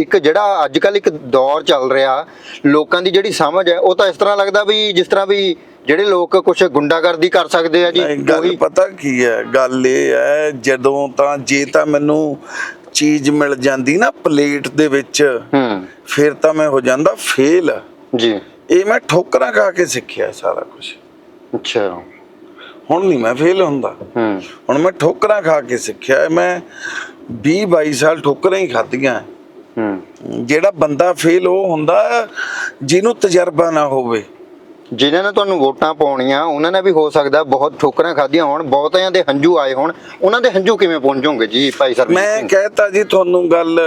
B: ਇੱਕ ਜਿਹੜਾ ਅੱਜ ਕੱਲ ਇੱਕ ਦੌਰ ਚੱਲ ਰਿਹਾ ਲੋਕਾਂ ਦੀ ਜਿਹੜੀ ਸਮਝ ਹੈ ਉਹ ਤਾਂ ਇਸ ਤਰ੍ਹਾਂ ਲੱਗਦਾ ਵੀ ਜਿਸ ਤਰ੍ਹਾਂ ਵੀ ਜਿਹੜੇ ਲੋਕ ਕੁਝ ਗੁੰਡਾਗਰਦੀ ਕਰ ਸਕਦੇ ਆ ਜੀ
A: ਗੱਲ ਪਤਾ ਕੀ ਹੈ? ਗੱਲ ਇਹ ਹੈ ਜਦੋਂ ਤਾਂ ਜੇ ਤਾਂ ਮੈਨੂੰ ਚੀਜ਼ ਮਿਲ ਜਾਂਦੀ ਨਾ ਪਲੇਟ ਦੇ ਵਿੱਚ
B: ਹੂੰ।
A: ਫਿਰ ਤਾਂ ਮੈਂ ਹੋ ਜਾਂਦਾ ਫੇਲ।
B: ਜੀ।
A: ਇਹ ਮੈਂ ਠੋਕਰਾਂ ਖਾ ਕੇ ਸਿੱਖਿਆ ਸਾਰਾ ਕੁਝ
B: ਅੱਛਾ।
A: ਹੁਣ ਨਹੀਂ ਮੈਂ ਫੇਲ ਹੁੰਦਾ।
B: ਹੂੰ।
A: ਹੁਣ ਮੈਂ ਠੋਕਰਾਂ ਖਾ ਕੇ ਸਿੱਖਿਆ। ਮੈਂ 20 22 ਸਾਲ ਠੋਕਰਾਂ ਹੀ ਖਾਧੀਆਂ।
B: ਹੂੰ।
A: ਜਿਹੜਾ ਬੰਦਾ ਫੇਲ ਉਹ ਹੁੰਦਾ ਜਿਹਨੂੰ ਤਜਰਬਾ ਨਾ ਹੋਵੇ।
B: ਜਿਨ੍ਹਾਂ ਨੇ ਤੁਹਾਨੂੰ ਵੋਟਾਂ ਪਾਉਣੀਆਂ ਉਹਨਾਂ ਨੇ ਵੀ ਹੋ ਸਕਦਾ ਬਹੁਤ ਠੋਕਰਾਂ ਖਾਧੀਆਂ ਹੋਣ ਬਹੁਤਿਆਂ ਦੇ ਹੰਝੂ ਆਏ ਹੋਣ। ਉਹਨਾਂ ਦੇ ਹੰਝੂ ਕਿਵੇਂ ਪਹੁੰਚੋਗੇ ਜੀ ਭਾਈ ਸਰ
A: ਮੈਂ ਕਹਿਤਾ ਜੀ ਤੁਹਾਨੂੰ ਗੱਲ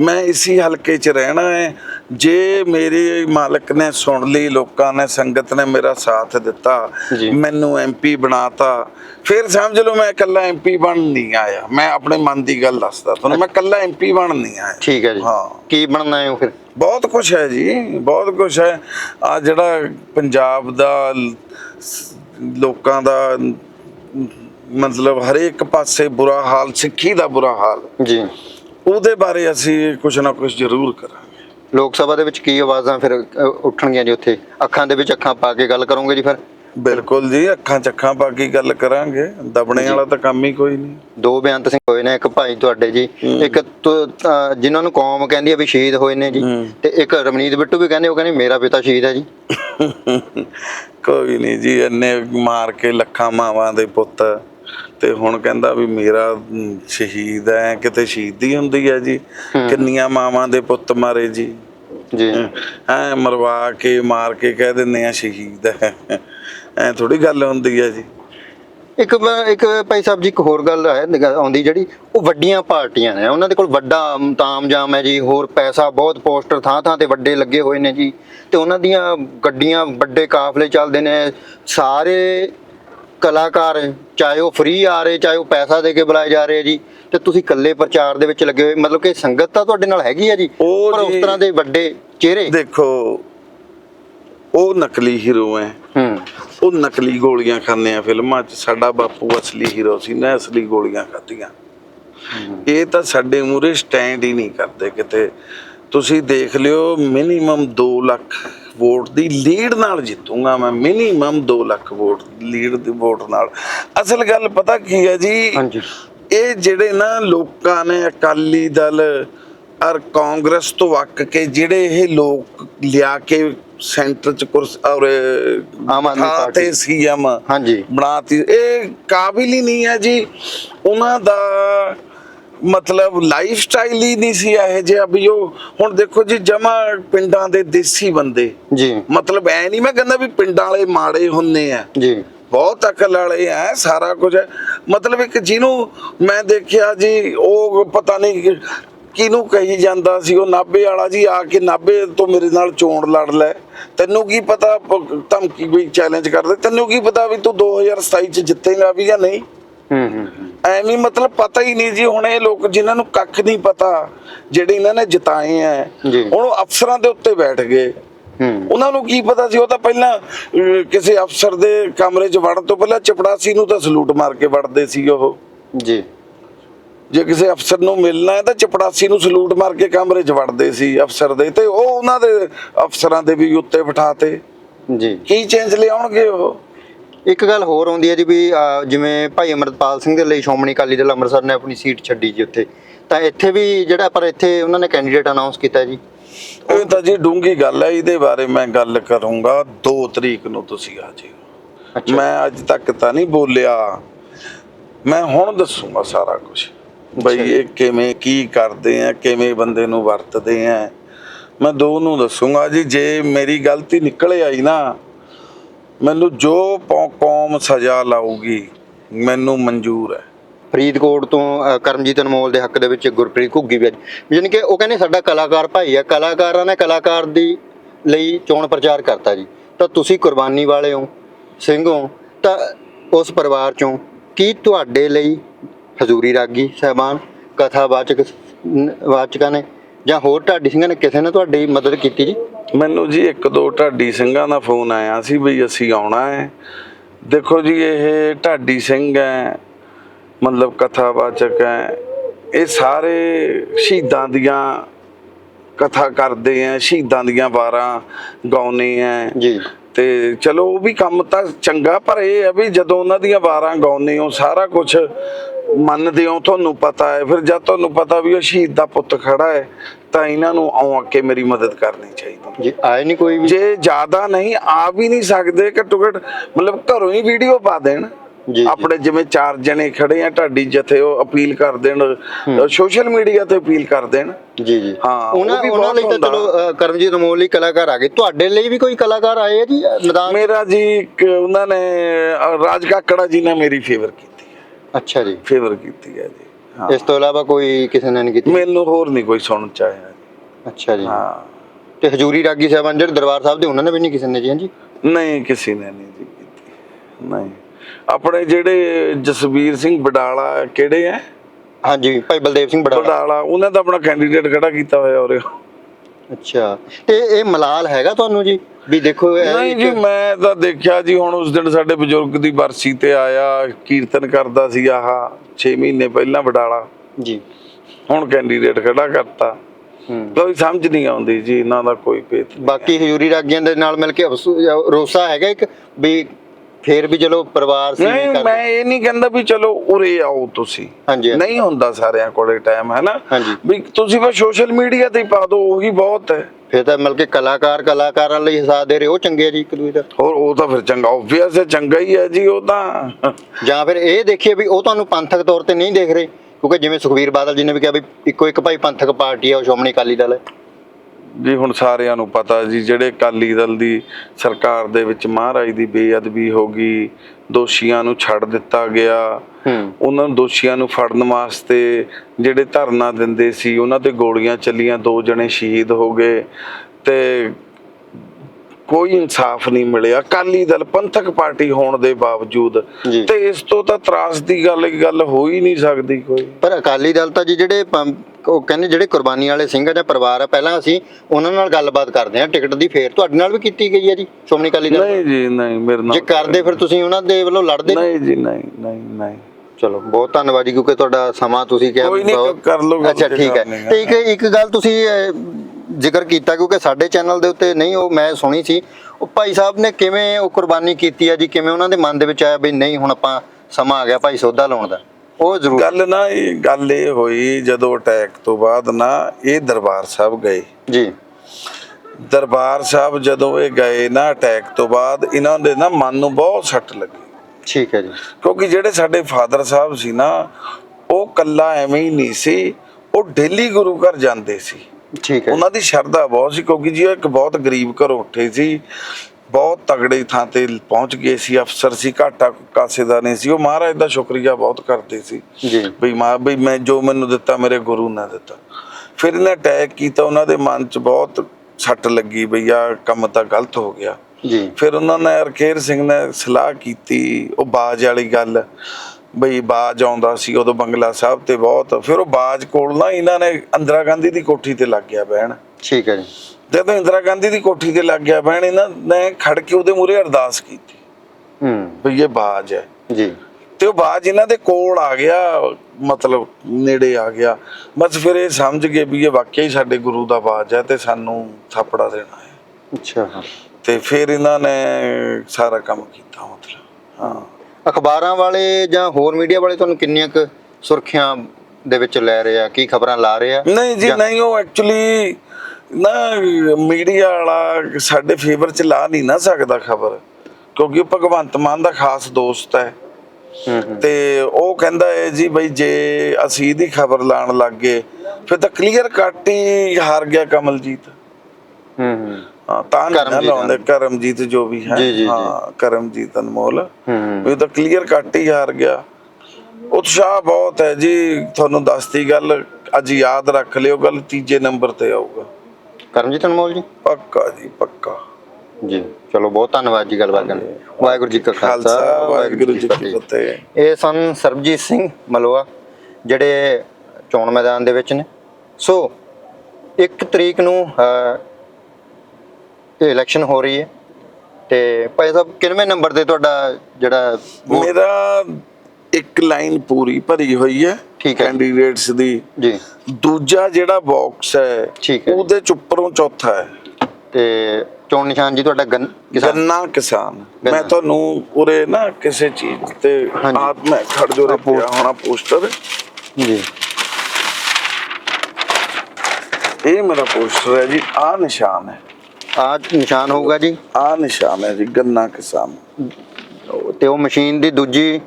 A: ਮੈਂ ਇਸੀ ਹਲਕੇ 'ਚ ਰਹਿਣਾ ਹੈ। ਜੇ ਮੇਰੇ ਮਾਲਕ ਨੇ ਸੁਣ ਲਈ ਲੋਕਾਂ ਨੇ ਸੰਗਤ ਨੇ ਮੇਰਾ ਸਾਥ ਦਿੱਤਾ। ਮੈਨੂੰ ਐਮਪੀ ਬਣਾਤਾ ਫਿਰ ਸਮਝ ਲਓ ਮੈਂ ਇਕੱਲਾ ਐਮਪੀ ਬਣ ਨਹੀਂ ਆਇਆ। ਮੈਂ ਆਪਣੇ ਮਨ ਦੀ ਗੱਲ ਦੱਸਦਾ ਤੁਹਾਨੂੰ ਮੈਂ ਇਕੱਲਾ ਐਮਪੀ ਬਣ ਨਹੀਂ ਆਇਆ।
B: ਠੀਕ ਹੈ ਜੀ।
A: ਹਾਂ।
B: ਕੀ ਬਣਨਾ ਹੈ ਫਿਰ?
A: ਬਹੁਤ ਕੁਝ ਹੈ ਜੀ ਬਹੁਤ ਕੁਝ ਹੈ। ਆ ਜਿਹੜਾ ਪੰਜਾਬ ਦਾ ਲੋਕਾਂ ਦਾ ਮਤਲਬ ਹਰੇਕ ਪਾਸੇ ਬੁਰਾ ਹਾਲ ਸਿੱਖੀ ਦਾ ਬੁਰਾ ਹਾਲ
B: ਜੀ।
A: ਉਹਦੇ ਬਾਰੇ ਅਸੀਂ ਕੁਝ ਨਾ ਕੁਝ ਜ਼ਰੂਰ ਕਰਾਂਗੇ।
B: ਲੋਕ ਸਭਾ ਦੇ ਵਿੱਚ ਕੀ ਆਵਾਜ਼ਾਂ ਫਿਰ ਉੱਠਣਗੀਆਂ ਜੀ ਉੱਥੇ? ਅੱਖਾਂ ਦੇ ਵਿੱਚ ਅੱਖਾਂ ਪਾ ਕੇ ਗੱਲ ਕਰੋਗੇ ਜੀ ਫਿਰ?
A: ਬਿਲਕੁਲ ਜੀ ਅੱਖਾਂ ਚੱਖਾਂ ਪਾ ਕੇ ਗੱਲ ਕਰਾਂਗੇ। ਦਬਣੇ ਵਾਲਾ ਤਾਂ ਕੰਮ ਹੀ ਕੋਈ ਨਹੀਂ।
B: ਦੋ ਬੇਅੰਤ ਸਿੰਘ ਹੋਏ ਨੇ ਇੱਕ ਭਾਈ ਤੁਹਾਡੇ ਜੀ ਇੱਕ ਤੁ- ਜਿਨ੍ਹਾਂ ਨੂੰ ਕੌਮ ਕਹਿੰਦੀ ਆ ਵੀ ਸ਼ਹੀਦ ਹੋਏ ਨੇ ਜੀ ਤੇ ਇੱਕ ਰਮਨੀਤ ਬਿੱਟੂ ਵੀ ਕਹਿੰਦੇ ਉਹ ਕਹਿੰਦੇ ਮੇਰਾ ਪਿਤਾ ਸ਼ਹੀਦ ਹੈ ਜੀ।
A: ਕੋਈ ਨਹੀਂ ਜੀ ਇੰਨੇ ਮਾਰ ਕੇ ਲੱਖਾਂ ਮਾਵਾਂ ਦੇ ਪੁੱਤ ਤੇ ਹੁਣ ਕਹਿੰਦਾ ਵੀ ਮੇਰਾ ਸ਼ਹੀਦ ਹੈ ਕਿਤੇ ਸ਼ਹੀਦੀ ਹੁੰਦੀ ਹੈ ਜੀ। ਕਿੰਨੀਆਂ ਮਾਵਾਂ ਦੇ ਪੁੱਤ ਮਾਰੇ ਜੀ।
B: ਜੀ।
A: ਐ ਮਰਵਾ ਕੇ ਮਾਰ ਕੇ ਕਹਿ ਦਿੰਦੇ ਆ ਸ਼ਹੀਦ ਹੈ। ਐ ਥੋੜੀ ਗੱਲ ਹੁੰਦੀ ਹੈ ਜੀ।
B: ਇੱਕ ਇੱਕ ਭਾਈ ਸਾਹਿਬ ਜੀ ਇੱਕ ਹੋਰ ਗੱਲ ਹੈ ਨਿਗਾ- ਆਉਂਦੀ ਜਿਹੜੀ ਉਹ ਵੱਡੀਆਂ ਪਾਰਟੀਆਂ ਨੇ। ਉਹਨਾਂ ਦੇ ਕੋਲ ਵੱਡਾ ਤਾਮਜਾਮ ਹੈ ਜੀ ਹੋਰ ਪੈਸਾ ਬਹੁਤ ਪੋਸਟਰ ਥਾਂ ਥਾਂ ਤੇ ਵੱਡੇ ਲੱਗੇ ਹੋਏ ਨੇ ਜੀ। ਤੇ ਉਹਨਾਂ ਦੀਆਂ ਗੱਡੀਆਂ ਵੱਡੇ ਕਾਫਲੇ ਚੱਲਦੇ ਨੇ। ਸਾਰੇ ਕਲਾਕਾਰ ਚਾਹੇ ਉਹ ਫ੍ਰੀ ਆ ਰਹੇ ਚਾਹੇ ਉਹ ਪੈਸਾ ਦੇ ਕੇ ਬੁਲਾਏ ਜਾ ਰਹੇ ਜੀ। ਤੇ ਤੁਸੀਂ ਇਕੱਲੇ ਪ੍ਰਚਾਰ ਦੇ ਵਿੱਚ ਲੱਗੇ ਹੋਏ ਮਤਲਬ ਕਿ ਸੰਗਤ ਤਾਂ ਤੁਹਾਡੇ ਨਾਲ ਹੈਗੀ ਆ ਜੀ
A: ਉਹ
B: ਪਰ ਉਸ
A: ਜੀ-
B: ਤਰ੍ਹਾਂ ਦੇ ਵੱਡੇ ਚਿਹਰੇ।
A: ਦੇਖੋ ਉਹ ਨਕਲੀ ਹੀਰੋ ਹੈ।
B: ਹੂੰ।
A: ਉਹ ਨਕਲੀ ਗੋਲੀਆਂ ਖਾਂਦੇ ਆ ਫਿਲਮਾਂ 'ਚ। ਸਾਡਾ ਬਾਪੂ ਅਸਲੀ ਹੀਰੋ ਸੀ ਨਾ ਅਸਲੀ ਗੋਲੀਆਂ ਖਾਧੀਆਂ। ਇਹ ਤਾਂ ਸਾਡੇ ਮੂਰੇ ਸਟੈਂਡ ਹੀ ਨਹੀਂ ਕਰਦੇ ਕਿਤੇ। ਤੁਸੀਂ ਦੇਖ ਲਿਓ ਮਿਨੀਮਮ 2 ਲੱਖ ਵੋਟ ਦੀ ਲੀਡ ਨਾਲ ਜਿੱਤੂਗਾ ਮੈਂ। ਮਿਨੀਮਮ 2 ਲੱਖ ਵੋਟ ਲੀਡ ਦੀ ਵੋਟ ਨਾਲ। ਅਸਲ ਗੱਲ ਪਤਾ ਕੀ ਹੈ ਜੀ?
B: ਹਾਂਜੀ।
A: ਇਹ ਜਿਹੜੇ ਨਾ ਲੋਕਾਂ ਨੇ ਅਕਾਲੀ ਦਲ ਔਰ ਕਾਂਗਰਸ ਤੋਂ ਅੱਕ ਕੇ ਜਿਹੜੇ ਇਹ ਲੋਕ ਲਿਆ ਕੇ ਸੈਂਟਰ ਚ ਕੁਰਸ ਔਰ
B: ਆਮ ਆਦਮੀ ਪਾਰਟੀ।
A: ਤੇ ਸੀਐਮ
B: ਹਾਂਜੀ।
A: ਬਣਾਤੀ। ਇਹ ਕਾਬਿਲ ਹੀ ਨਹੀਂ ਹੈ ਜੀ। ਉਹਨਾਂ ਦਾ ਮਤਲਬ ਲਾਈਫ ਸਟਾਈਲ ਹੀ ਨਹੀਂ ਸੀ ਇਹ ਜਿਹਾ ਵੀ ਉਹ ਹੁਣ ਦੇਖੋ ਜੀ ਜਮਾ ਪਿੰਡਾਂ ਦੇ ਦੇਸੀ ਬੰਦੇ।
B: ਜੀ।
A: ਮਤਲਬ ਐ ਨਹੀਂ ਮੈਂ ਕਹਿੰਦਾ ਵੀ ਪਿੰਡਾਂ ਵਾਲੇ ਮਾੜੇ ਹੁੰਨੇ ਆ।
B: ਜੀ।
A: ਬਹੁਤ ਅਕਲ ਵਾਲੇ ਐ ਸਾਰਾ ਕੁਝ। ਮਤਲਬ ਇੱਕ ਜਿਹਨੂੰ ਮੈਂ ਦੇਖਿਆ ਜੀ ਉਹ ਪਤਾ ਨਹੀਂ ਕਿਹਨੂੰ ਕਹੀ ਜਾਂਦਾ ਸੀ ਉਹ ਨਾਭੇ ਵਾਲਾ ਜੀ ਆ ਕੇ ਨਾਭੇ ਤੋਂ ਮੇਰੇ ਨਾਲ ਚੋਣ ਲੜ ਲੈ। ਤੈਨੂੰ ਕੀ ਪਤਾ ਧਮਕੀ ਕੋਈ ਚੈਲੰਜ ਕਰਦੇ? ਤੈਨੂੰ ਕੀ ਪਤਾ ਵੀ ਤੂੰ 2027 ਚ ਜਿੱਤੇਗਾ ਵੀ ਜਾਂ ਨਹੀਂ?
B: ਹੂੰ ਹੂੰ।
A: ਐਵੇਂ ਮਤਲਬ ਪਤਾ ਹੀ ਨਹੀਂ ਜੀ ਹੁਣ ਇਹ ਲੋਕ ਜਿਨ੍ਹਾਂ ਨੂੰ ਕੱਖ ਨਹੀਂ ਪਤਾ ਜਿਹੜੇ ਇਹਨਾਂ ਨੇ ਜਿਤਾਏ
B: ਜੀ।
A: ਹੁਣ ਉਹ ਅਫਸਰਾਂ ਦੇ ਉੱਤੇ ਬੈਠ ਗਏ।
B: ਹੂੰ।
A: ਉਹਨਾਂ ਨੂੰ ਕੀ ਪਤਾ ਸੀ ਉਹ ਤਾਂ ਪਹਿਲਾਂ ਕਿਸੇ ਅਫਸਰ ਦੇ ਕਮਰੇ 'ਚ ਵੜਨ ਤੋਂ ਪਹਿਲਾਂ ਚਪੜਾਸੀ ਨੂੰ ਤਾਂ ਸਲੂਟ ਮਾਰ ਕੇ ਵੜਦੇ ਸੀ ਉਹ।
B: ਜੀ।
A: ਜੇ ਕਿਸੇ ਅਫਸਰ ਨੂੰ ਮਿਲਣਾ ਹੈ ਤਾਂ ਚਪੜਾਸੀ ਨੂੰ ਸਲੂਟ ਮਾਰ ਕੇ ਕਮਰੇ 'ਚ ਵੜਦੇ ਸੀ ਅਫਸਰ ਦੇ ਤੇ ਉਹ ਉਹਨਾਂ ਦੇ ਅਫਸਰਾਂ ਦੇ ਵੀ ਉੱਤੇ ਬਿਠਾਤੇ।
B: ਜੀ।
A: ਕੀ ਚੇਂਜ ਲਿਆਉਣਗੇ ਉਹ?
B: ਇੱਕ ਗੱਲ ਹੋਰ ਆਉਂਦੀ ਹੈ ਜੀ ਵੀ ਜਿਵੇਂ ਭਾਈ ਅਮਰਪਾਲ ਸਿੰਘ ਦੇ ਲਈ ਸ਼੍ਰੋਮਣੀ ਅਕਾਲੀ ਦਲ ਅੰਮ੍ਰਿਤਸਰ ਨੇ ਆਪਣੀ ਸੀਟ ਛੱਡੀ ਜੀ ਉੱਥੇ। ਤਾਂ ਇੱਥੇ ਵੀ ਜਿਹੜਾ ਪਰ ਇੱਥੇ ਉਹਨਾਂ ਨੇ ਕੈਂਡੀਡੇਟ ਅਨਾਉਂਸ ਕੀਤਾ ਜੀ।
A: ਇਹ ਤਾਂ ਜੀ ਡੂੰਗੀ ਗੱਲ ਹੈ ਇਹਦੇ ਬਾਰੇ ਮੈਂ ਗੱਲ ਕਰੂੰਗਾ 2 ਤਰੀਕ ਨੂੰ ਤੁਸੀਂ ਆ ਜਿਓ। ਮੈਂ ਅੱਜ ਤੱਕ ਤਾਂ ਨਹੀਂ ਬੋਲਿਆ। ਮੈਂ ਹੁਣ ਦੱਸੂਗਾ ਸਾਰਾ ਕੁਝ ਬਈ ਇਹ ਕਿਵੇਂ ਕੀ ਕਰਦੇ ਆ ਕਿਵੇਂ ਬੰਦੇ ਨੂੰ ਵਰਤਦੇ ਆ? ਮੈਂ ਦੋ ਨੂੰ ਦੱਸੂਗਾ ਜੀ ਜੇ ਮੇਰੀ ਗਲਤੀ ਨਿਕਲ ਆਈ ਨਾ ਮੈਨੂੰ ਜੋ ਕੌਮ ਸਜ਼ਾ ਲਾਊਗੀ ਮੈਨੂੰ ਮਨਜ਼ੂਰ ਹੈ।
B: ਫਰੀਦਕੋਟ ਤੋਂ ਕਰਮਜੀਤ ਅਨਮੋਲ ਦੇ ਹੱਕ ਦੇ ਵਿੱਚ ਗੁਰਪ੍ਰੀਤ ਘੁੱਗੀ ਵੀ ਅੱਜ ਯਾਨੀ ਕਿ ਉਹ ਕਹਿੰਦੇ ਸਾਡਾ ਕਲਾਕਾਰ ਭਾਈ ਆ ਕਲਾਕਾਰਾਂ ਨੇ ਕਲਾਕਾਰ ਦੀ ਲਈ ਚੋਣ ਪ੍ਰਚਾਰ ਕਰਤਾ ਜੀ। ਤਾਂ ਤੁਸੀਂ ਕੁਰਬਾਨੀ ਵਾਲੇ ਹੋ ਸਿੰਘ ਹੋ ਤਾਂ ਉਸ ਪਰਿਵਾਰ ਚੋਂ ਕੀ ਤੁਹਾਡੇ ਲਈ ਹਜ਼ੂਰੀ ਰਾਗੀ ਸਹਿਬਾਨ ਕਥਾਵਾਚਕ ਨ- ਵਾਚਕਾਂ ਨੇ ਜਾਂ ਹੋਰ ਢਾਡੀ ਸਿੰਘਾਂ ਨੇ ਕਿਸੇ ਨੇ ਤੁਹਾਡੀ ਮਦਦ ਕੀਤੀ ਜੀ?
A: ਮੈਨੂੰ ਜੀ ਇੱਕ ਦੋ ਢਾਡੀ ਸਿੰਘਾਂ ਦਾ ਫੋਨ ਆਇਆ ਸੀ ਵੀ ਅਸੀਂ ਆਉਣਾ ਹੈ। ਦੇਖੋ ਜੀ ਇਹ ਢਾਡੀ ਸਿੰਘ ਹੈ ਮਤਲਬ ਕਥਾਵਾਚਕ ਹੈ। ਇਹ ਸਾਰੇ ਸ਼ਹੀਦਾਂ ਦੀਆਂ ਕਥਾ ਕਰਦੇ ਆ ਸ਼ਹੀਦਾਂ ਦੀਆਂ ਵਾਰਾਂ ਗਾਉਨੇ ਆ
B: ਜੀ।
A: ਤੇ ਚਲੋ ਉਹ ਵੀ ਕੰਮ ਤਾਂ ਚੰਗਾ ਪਰ ਇਹ ਹੈ ਵੀ ਜਦੋਂ ਉਹਨਾਂ ਦੀਆਂ ਵਾਰਾਂ ਗਾਉਂਦੇ ਹੋ ਸਾਰਾ ਕੁਝ ਮੰਨਦੇ ਹੋ ਤੁਹਾਨੂੰ ਪਤਾ ਹੈ। ਫਿਰ ਜਦ ਤੁਹਾਨੂੰ ਪਤਾ ਵੀ ਉਹ ਸ਼ਹੀਦ ਦਾ ਪੁੱਤ ਖੜਾ ਹੈ ਤਾਂ ਇਹਨਾਂ ਨੂੰ ਆਉਂ ਕੇ ਮੇਰੀ ਮਦਦ ਕਰਨੀ ਚਾਹੀਦੀ
B: ਜੀ ਆਏ ਨਹੀਂ ਕੋਈ ਵੀ
A: ਜੇ ਜ਼ਿਆਦਾ ਨਹੀਂ ਆ ਵੀ ਨਹੀਂ ਸਕਦੇ ਘੱਟੋ ਘੱਟ ਮਤਲਬ ਘਰੋਂ ਹੀ ਵੀਡੀਓ ਪਾ ਦੇਣ। ਆਪਣੇ ਜਿਵੇਂ ਚਾਰ ਜਣੇ ਖੜੇ ਆ ਢਾਡੀ ਜਥੇ ਉਹ ਅਪੀਲ ਕਰ ਦੇਣ ਸੋਸ਼ਲ ਮੀਡੀਆ ਤੇ ਅਪੀਲ ਕਰ ਦੇਣ।
B: ਜੀ ਜੀ।
A: ਹਾਂ, ਉਹ
B: ਉਹਨਾਂ
A: ਵੀ
B: ਉਹਨਾਂ ਲਈ ਤਾਂ। ਚਲੋ ਕਰਮਜੀਤ ਅਨਮੋਲ ਲਈ ਕਲਾਕਾਰ ਆ ਗਏ। ਤੁਹਾਡੇ ਲਈ ਵੀ ਕੋਈ ਕਲਾਕਾਰ ਆਏ ਆ ਜੀ ਮੈਦਾਨ
A: ਮੇਰਾ ਜੀ ਉਹਨਾਂ ਨੇ ਰਾਜ ਕਾਕੜਾ ਜੀ ਨੇ ਮੇਰੀ ਫੇਵਰ ਕੀਤੀ।
B: ਅੱਛਾ ਜੀ।
A: ਫੇਵਰ ਕੀਤੀ ਹੈ ਜੀ ਹਾਂ।
B: ਇਸ ਤੋਂ ਇਲਾਵਾ ਕੋਈ ਕਿਸੇ ਨੇ ਨਹੀਂ ਕੀਤੀ?
A: ਮੈਨੂੰ ਹੋਰ ਨਹੀਂ ਕੋਈ ਸੁਣਨ ਚ ਆਇਆ।
B: ਅੱਛਾ ਜੀ।
A: ਹਾਂ।
B: ਤੇ ਹਜੂਰੀ ਰਾਗੀ ਸਾਹਿਬਾਨ ਜਿਹੜੇ ਦਰਬਾਰ ਸਾਹਿਬ ਦੇ ਉਹਨਾਂ ਨੇ ਵੀ ਨਹੀਂ ਕਿਸੇ ਨੇ ਜੀ ਹਾਂਜੀ?
A: ਨਹੀਂ ਕਿਸੇ ਨੇ ਨਹੀਂ ਜੀ ਕੀਤੀ। ਨਹੀਂ। ਆਪਣੇ ਜਿਹੜੇ ਜਸਵੀਰ ਸਿੰਘ ਬਡਾਲਾ ਕਿਹੜੇ ਆ?
B: ਹਾਂਜੀ ਭਾਈ ਬਲਦੇਵ ਸਿੰਘ ਬੜਾ
A: ਬਡਾਲਾ ਉਹਨਾਂ ਦਾ ਆਪਣਾ ਕੈਂਡੀਡੇਟ ਖੜਾ ਕੀਤਾ ਹੋਇਆ ਔਰ
B: ਅੱਛਾ। ਤੇ ਇਹ ਮਲਾਲ ਹੈਗਾ ਤੁਹਾਨੂੰ ਜੀ? ਵੀ ਦੇਖੋ ਇਹ
A: ਨਹੀਂ ਜੀ ਮੈਂ ਤਾਂ ਦੇਖਿਆ ਜੀ ਹੁਣ ਉਸ ਦਿਨ ਸਾਡੇ ਬਜ਼ੁਰਗ ਦੀ ਬਰਸੀ ਤੇ ਆਇਆ ਕੀਰਤਨ ਕਰਦਾ ਸੀ ਆਹ 6 ਮਹੀਨੇ ਪਹਿਲਾਂ ਬਡਾਲਾ
B: ਜੀ।
A: ਹੁਣ ਕੈਂਡੀਡੇਟ ਖੜਾ ਕਰਤਾ। ਕੋਈ ਸਮਝ ਨਹੀਂ ਆਉਂਦੀ ਜੀ ਇਹਨਾਂ ਦਾ ਕੋਈ ਭੇਤ।
B: ਬਾਕੀ ਹਜੂਰੀ ਰਾਗੀਆਂ ਦੇ ਨਾਲ ਮਿਲ ਕੇ ਰੋਸਾ ਹੈਗਾ ਇੱਕ? ਵੀ ਫੇਰ ਵੀ ਚਲੋ ਪਰਿਵਾਰ ਸੀ
A: ਨਹੀਂ ਮੈਂ ਇਹ ਨਹੀਂ ਕਹਿੰਦਾ ਵੀ ਚਲੋ ਉਰੇ ਆਓ ਤੁਸੀਂ। ਨਹੀਂ ਹੁੰਦਾ ਸਾਰਿਆਂ ਕੋਲੇ ਟਾਈਮ ਹੈ ਨਾ। ਵੀ ਤੁਸੀਂ ਬਸ ਸੋਸ਼ਲ ਮੀਡੀਆ ਤੇ ਹੀ ਪਾ ਦਿਓ ਉਹੀ ਬਹੁਤ ਹੈ।
B: ਫੇਰ ਤਾਂ ਮਿਲ ਕੇ ਕਲਾਕਾਰ ਕਲਾਕਾਰਾਂ ਲਈ ਸਾਥ ਦੇ ਰਹੇ ਉਹ ਚੰਗੇ ਜੀ ਇੱਕ ਦੂਜੇ ਦਾ?
A: ਹੋਰ ਉਹ ਤਾਂ ਫਿਰ ਚੰਗਾ ਆਬਵੀਅਸ ਹੈ ਚੰਗਾ ਹੀ ਹੈ ਜੀ ਉਹ ਤਾਂ।
B: ਜਾਂ ਫਿਰ ਇਹ ਦੇਖੀਏ ਵੀ ਉਹ ਤੁਹਾਨੂੰ ਪੰਥਕ ਤੌਰ ਤੇ ਨਹੀਂ ਦੇਖ ਰਹੇ? ਕਿਉਂਕਿ ਜਿਵੇਂ ਸੁਖਵੀਰ ਬਾਦਲ ਜੀ ਨੇ ਵੀ ਕਿਹਾ ਵੀ ਇੱਕੋ ਇੱਕ ਭਾਈ ਪੰਥਕ ਪਾਰਟੀ ਆ ਉਹ ਸ਼੍ਰੋਮਣੀ ਅਕਾਲੀ ਦਲ ਹੈ।
A: ਜੀ ਹੁਣ ਸਾਰਿਆਂ ਨੂੰ ਪਤਾ ਜੀ ਜਿਹੜੇ ਅਕਾਲੀ ਦਲ ਦੀ ਸਰਕਾਰ ਦੇ ਵਿੱਚ ਮਹਾਰਾਜ ਦੀ ਬੇਅਦਬੀ ਹੋ ਗਈ ਦੋਸ਼ੀਆਂ ਨੂੰ ਛੱਡ ਦਿੱਤਾ ਗਿਆ। ਉਹਨਾਂ ਨੂੰ ਦੋਸ਼ੀਆਂ ਨੂੰ ਫੜਨ ਵਾਸਤੇ ਜਿਹੜੇ ਧਰਨਾ ਦਿੰਦੇ ਸੀ ਉਹਨਾਂ ਤੇ ਗੋਲੀਆਂ ਚੱਲੀਆਂ ਦੋ ਜਣੇ ਸ਼ਹੀਦ ਹੋ ਗਏ। ਤੇ ਕੋਈ ਇਨਸਾਫ ਨਹੀਂ ਮਿਲਿਆ। ਅਕਾਲੀ ਦਲ ਪੰਥਕ ਪਾਰਟੀ ਹੋਣ ਦੇ ਬਾਵਜੂਦ। ਤੇ ਇਸ ਤੋਂ ਤਾਂ ਤਰਾਸ ਦੀ ਗੱਲ ਗੱਲ ਹੋ ਹੀ ਨਹੀਂ ਸਕਦੀ ਕੋਈ।
B: ਪਰ ਅਕਾਲੀ ਦਲ ਤਾਂ ਜੀ ਜਿਹੜੇ ਉਹ ਕਹਿੰਦੇ ਜਿਹੜੇ ਕੁਰਬਾਨੀ ਵਾਲੇ ਸਿੰਘ ਆ ਜਾਂ ਪਰਿਵਾਰ ਆ ਪਹਿਲਾਂ ਅਸੀਂ ਉਹਨਾਂ ਨਾਲ ਗੱਲਬਾਤ ਕਰਦੇ ਹਾਂ। ਟਿਕਟ ਦੀ ਫੇਰ ਤੁਹਾਡੇ ਨਾਲ ਵੀ ਕੀਤੀ ਗਈ ਹੈ ਜੀ ਸ਼੍ਰੋਮਣੀ ਅਕਾਲੀ ਦਲ
A: ਨਹੀਂ ਜੀ ਨਹੀਂ ਮੇਰੇ ਨਾਲ
B: ਜੇ ਕਰਦੇ ਫਿਰ ਤੁਸੀਂ ਉਹਨਾਂ ਦੇ ਵੱਲੋਂ ਲੜਦੇ?
A: ਨਹੀਂ ਜੀ ਨਹੀਂ ਨਹੀਂ ਨਹੀਂ।
B: ਚਲੋ ਬਹੁਤ ਧੰਨਵਾਦ ਜੀ ਕਿਉਂਕਿ ਤੁਹਾਡਾ ਸਮਾਂ ਤੁਸੀਂ ਕਿਹਾ
A: ਕੋਈ ਨਹੀਂ, ਕਰ ਲਓ ਗੱਲ
B: ਅੱਛਾ ਠੀਕ ਹੈ। ਤੇ ਇੱਕ ਇੱਕ ਗੱਲ ਤੁਸੀਂ ਜ਼ਿਕਰ ਕੀਤਾ ਕਿਉਂਕਿ ਸਾਡੇ ਚੈਨਲ ਦੇ ਉੱਤੇ ਨਹੀਂ ਉਹ ਮੈਂ ਸੁਣੀ ਸੀ। ਉਹ ਭਾਈ ਸਾਹਿਬ ਨੇ ਕਿਵੇਂ ਉਹ ਕੁਰਬਾਨੀ ਕੀਤੀ ਹੈ ਜੀ? ਕਿਵੇਂ ਉਹਨਾਂ ਦੇ ਮਨ ਦੇ ਵਿੱਚ ਆਇਆ ਵੀ ਨਹੀਂ ਹੁਣ ਆਪਾਂ ਸਮਾਂ ਆ ਗਿਆ ਭਾਈ ਸੋਧਾ ਲਾਉਣ ਦਾ? ਉਹ ਜ਼ਰੂਰ।
A: ਗੱਲ ਨਾ ਇਹ ਗੱਲ ਇਹ ਹੋਈ ਜਦੋਂ ਅਟੈਕ ਤੋਂ ਬਾਅਦ ਨਾ ਇਹ ਦਰਬਾਰ ਸਾਹਿਬ ਗਏ।
B: ਜੀ।
A: ਦਰਬਾਰ ਸਾਹਿਬ ਜਦੋਂ ਇਹ ਗਏ ਨਾ ਅਟੈਕ ਤੋਂ ਬਾਅਦ ਇਹਨਾਂ ਦੇ ਨਾ ਮਨ ਨੂੰ ਬਹੁਤ ਸੱਟ ਲੱਗੀ।
B: ਠੀਕ ਹੈ ਜੀ।
A: ਕਿਉਂਕਿ ਜਿਹੜੇ ਸਾਡੇ ਫਾਦਰ ਸਾਹਿਬ ਸੀ ਨਾ ਉਹ ਕੱਲਾ ਐਵੇਂ ਹੀ ਨਹੀਂ ਸੀ ਉਹ ਡੇਲੀ ਗੁਰੂ ਘਰ ਜਾਂਦੇ ਸੀ।
B: ਠੀਕ ਹੈ
A: ਉਹਨਾਂ ਦੀ ਸ਼ਰਧਾ ਬਹੁਤ ਸੀ ਕਿਉਂਕਿ ਜੀ ਉਹ ਇੱਕ ਬਹੁਤ ਗਰੀਬ ਘਰੋਂ ਉੱਠੇ ਸੀ। ਬਹੁਤ ਤਗੜੇ ਥਾਂ ਤੇ ਪਹੁੰਚ ਗਏ ਸੀ ਅਫਸਰ ਸੀ ਘਾਟਾ ਕਾਸੇ ਦਾ ਨਹੀਂ ਸੀ ਉਹ ਮਹਾਰਾਜ ਦਾ ਸ਼ੁਕਰੀਆ ਬਹੁਤ ਕਰਦੇ ਸੀ।
B: ਜੀ।
A: ਵੀ ਮਾਂ ਜੋ ਮੈਨੂੰ ਦਿੱਤਾ ਮੇਰੇ ਗੁਰੂ ਨੇ ਦਿੱਤਾ। ਫਿਰ ਇਹਨੇ ਅਟੈਕ ਕੀਤਾ ਉਹਨਾਂ ਦੇ ਮਨ 'ਚ ਬਹੁਤ ਸੱਟ ਲੱਗੀ ਬਈ ਆ ਕੰਮ ਤਾਂ ਗਲਤ ਹੋ ਗਿਆ।
B: ਜੀ।
A: ਫਿਰ ਉਹਨਾਂ ਨੇ ਅਰਖੇਰ ਸਿੰਘ ਨੇ ਸਲਾਹ ਕੀਤੀ ਉਹ ਬਾਜ ਵਾਲੀ ਗੱਲ ਬਈ ਬਾਜ ਆਉਂਦਾ ਸੀ ਉਦੋਂ ਬੰਗਲਾ ਸਾਹਿਬ ਤੇ ਬਹੁਤ ਫਿਰ ਉਹ ਬਾਜ ਕੋਲ ਨਾ ਇਹਨਾਂ ਨੇ ਇੰਦਰਾ ਗਾਂਧੀ ਦੀ ਕੋਠੀ ਤੇ ਲੱਗ ਗਿਆ ਬਹਿਣ।
B: ਠੀਕ ਹੈ ਜੀ।
A: ਜਦੋਂ ਇੰਦਰਾ ਗਾਂਧੀ ਦੀ ਕੋਠੀ ਤੇ ਲੱਗ ਗਿਆ ਬਹਿਣ ਇਹਨਾਂ ਨੇ ਖੜ ਕੇ ਉਹਦੇ ਮੂਹਰੇ ਅਰਦਾਸ ਕੀਤੀ।
B: ਹੂੰ।
A: ਬਈ ਇਹ ਬਾਜ ਹੈ।
B: ਜੀ।
A: ਤੇ ਉਹ ਬਾਜ ਇਹਨਾਂ ਦੇ ਕੋਲ ਆ ਗਿਆ ਮਤਲਬ ਨੇੜੇ ਆ ਗਿਆ। ਬਸ ਫਿਰ ਇਹ ਸਮਝ ਗਏ ਵੀ ਇਹ ਵਾਕਿਆ ਹੀ ਸਾਡੇ ਗੁਰੂ ਦਾ ਬਾਜ ਹੈ ਤੇ ਸਾਨੂੰ ਥਾਪੜਾ ਦੇਣਾ ਹੈ।
B: ਅੱਛਾ
A: ਤੇ ਫਿਰ ਇਹਨਾਂ ਨੇ ਸਾਰਾ ਕੰਮ ਕੀਤਾ ਮਤਲਬ ਹਾਂ।
B: ਅਖਬਾਰਾਂ ਵਾਲੇ ਜਾਂ ਹੋਰ ਮੀਡੀਆ ਵਾਲੇ ਤੁਹਾਨੂੰ ਕਿੰਨੀਆਂ ਕੁ ਸੁਰਖੀਆਂ ਦੇ ਵਿੱਚ ਲੈ ਰਹੇ ਆ ਕੀ ਖਬਰਾਂ ਲਾ ਰਹੇ ਆ?
A: ਨਹੀਂ ਜਾਂ- ਨਹੀਂ ਉਹ ਐਕਚੁਅਲੀ ਨਾ ਮੀਡੀਆ ਵਾਲਾ ਸਾਡੇ ਫੇਵਰ ਚ ਲਾ ਨਹੀਂ ਨਾ ਸਕਦਾ ਖਬਰ ਕਿਉਂਕਿ ਉਹ ਭਗਵੰਤ ਮਾਨ ਦਾ ਖਾਸ ਦੋਸਤ ਹੈ। ਤੇ ਉਹ ਕਹਿੰਦਾ ਹੈ ਜੀ ਬਈ ਜੇ ਅਸੀਂ ਇਹਦੀ ਖਬਰ ਲਾਣ ਲੱਗ ਗਏ ਫਿਰ ਤਾਂ ਕਲੀਅਰ ਕੱਟ ਹੀ ਹਾਰ ਗਿਆ ਕਮਲਜੀਤ।
B: ਹੂੰ ਹੂੰ।
A: ਹਾਂ ਤਾਂ ਨਹੀਂ ਨਾ
B: ਕਰਮਜੀਤ
A: ਲਾਉਂਦੇ ਕਰਮਜੀਤ ਜੋ ਵੀ ਹੈ। ਹਾਂ ਕਰਮਜੀਤ ਅਨਮੋਲ।
B: ਹੂੰ
A: ਇਹ ਤਾਂ ਕਲੀਅਰ ਕੱਟ ਹੀ ਹਾਰ ਗਿਆ। ਉਤਸ਼ਾਹ ਬਹੁਤ ਹੈ ਜੀ ਤੁਹਾਨੂੰ ਦੱਸਤੀ ਗੱਲ ਅੱਜ ਯਾਦ ਰੱਖ ਲਿਓ ਗੱਲ ਤੀਜੇ ਨੰਬਰ ਤੇ ਆਊਗਾ।
B: ਕਰਮਜੀਤ ਅਨਮੋਲ ਜੀ?
A: ਪੱਕਾ ਜੀ ਪੱਕਾ।
B: ਜੀ ਚਲੋ ਬਹੁਤ ਧੰਨਵਾਦ ਜੀ ਗੱਲਬਾਤ ਕਰਨ। ਵਾਹਿਗੁਰੂ ਜੀ ਕਾ
A: ਖਾਲਸਾ ਵਾਹਿਗੁਰੂ ਜੀ ਕੀ
B: ਫਤਿਹ। ਇਹ ਸਨ ਸਰਬਜੀਤ ਸਿੰਘ ਮਲਵਾ ਜਿਹੜੇ ਚੋਣ ਮੈਦਾਨ ਦੇ ਵਿੱਚ ਨੇ। ਸੋ 1 ਤਰੀਕ ਨੂੰ ਇਹ ਇਲੈਕਸ਼ਨ ਹੋ ਰਹੀ ਹੈ ਤੇ ਭਾਈ ਸਾਹਿਬ ਕਿੰਨਵੇਂ ਨੰਬਰ ਤੇ ਤੁਹਾਡਾ ਜਿਹੜਾ
A: ਮੇਰਾ ਇੱਕ ਲਾਈਨ ਪੂਰੀ ਭਰੀ ਹੋਈ ਹੈ
B: ਠੀਕ ਹੈ।
A: ਕੈਂਡੀਡੇਟਸ ਦੀ।
B: ਜੀ।
A: ਦੂਜਾ ਜਿਹੜਾ ਬਾਕਸ ਹੈ
B: ਠੀਕ ਹੈ।
A: ਉਹਦੇ ਚ ਉੱਪਰੋਂ ਚੌਥਾ ਹੈ।
B: ਤੇ ਚੋਣ ਨਿਸ਼ਾਨ ਜੀ ਤੁਹਾਡਾ ਗਨ ਕਿਸਾਨ।
A: ਮੈਂ ਤੁਹਾਨੂੰ ਉਰੇ ਨਾ ਕਿਸੇ ਚੀਜ਼ ਤੇ। ਆਪ ਮੈਂ ਖੜ ਜੋ ਰਿਹਾ ਹੋਣਾ ਪੋਸਟਰ
B: ਜੀ।
A: ਇਹ ਮੇਰਾ ਪੋਸਟਰ ਹੈ ਜੀ ਆ ਨਿਸ਼ਾਨ ਹੈ।
B: ਆ ਨਿਸ਼ਾਨ ਹੋਊਗਾ ਜੀ।
A: ਆ ਨਿਸ਼ਾਨ ਹੈ ਜੀ ਗੰਨਾ ਕਿਸਾਨ।
B: ਤੇ ਉਹ ਮਸ਼ੀਨ ਦੀ ਦੂਜੀ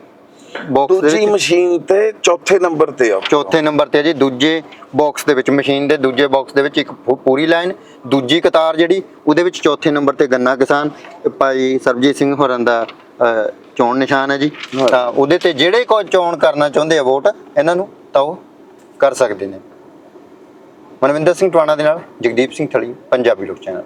B: ਬਾਕਸ ਦੇ
A: ਦੂਜੀ
B: ਵਿੱਚ?
A: ਮਸ਼ੀਨ ਤੇ ਚੌਥੇ ਨੰਬਰ ਤੇ ਆ।
B: ਚੌਥੇ ਨੰਬਰ ਤੇ ਹੈ ਜੀ। ਦੂਜੇ ਬਾਕਸ ਦੇ ਵਿੱਚ ਮਸ਼ੀਨ ਦੇ ਦੂਜੇ ਬਾਕਸ ਦੇ ਵਿੱਚ ਇੱਕ ਪੂ- ਪੂਰੀ ਲਾਈਨ ਦੂਜੀ ਕਤਾਰ ਜਿਹੜੀ ਉਹਦੇ ਵਿੱਚ ਚੌਥੇ ਨੰਬਰ ਤੇ ਗੰਨਾ ਕਿਸਾਨ ਇਹ ਭਾਈ ਸਰਬਜੀਤ ਸਿੰਘ ਹੋਰਾਂ ਦਾ ਚੋਣ ਨਿਸ਼ਾਨ ਹੈ ਜੀ। ਤਾਂ ਉਹਦੇ ਤੇ ਜਿਹੜੇ ਕੋਈ ਚੋਣ ਕਰਨਾ ਚਾਹੁੰਦੇ ਆ ਵੋਟ ਇਹਨਾਂ ਨੂੰ ਤਾਂ ਉਹ ਕਰ ਸਕਦੇ ਨੇ। ਮਨਵਿੰਦਰ ਸਿੰਘ ਟਵਾਣਾ ਦੇ ਨਾਲ ਜਗਦੀਪ ਸਿੰਘ ਥਲੀ ਪੰਜਾਬੀ ਲੋਕ ਚੈਨਲ।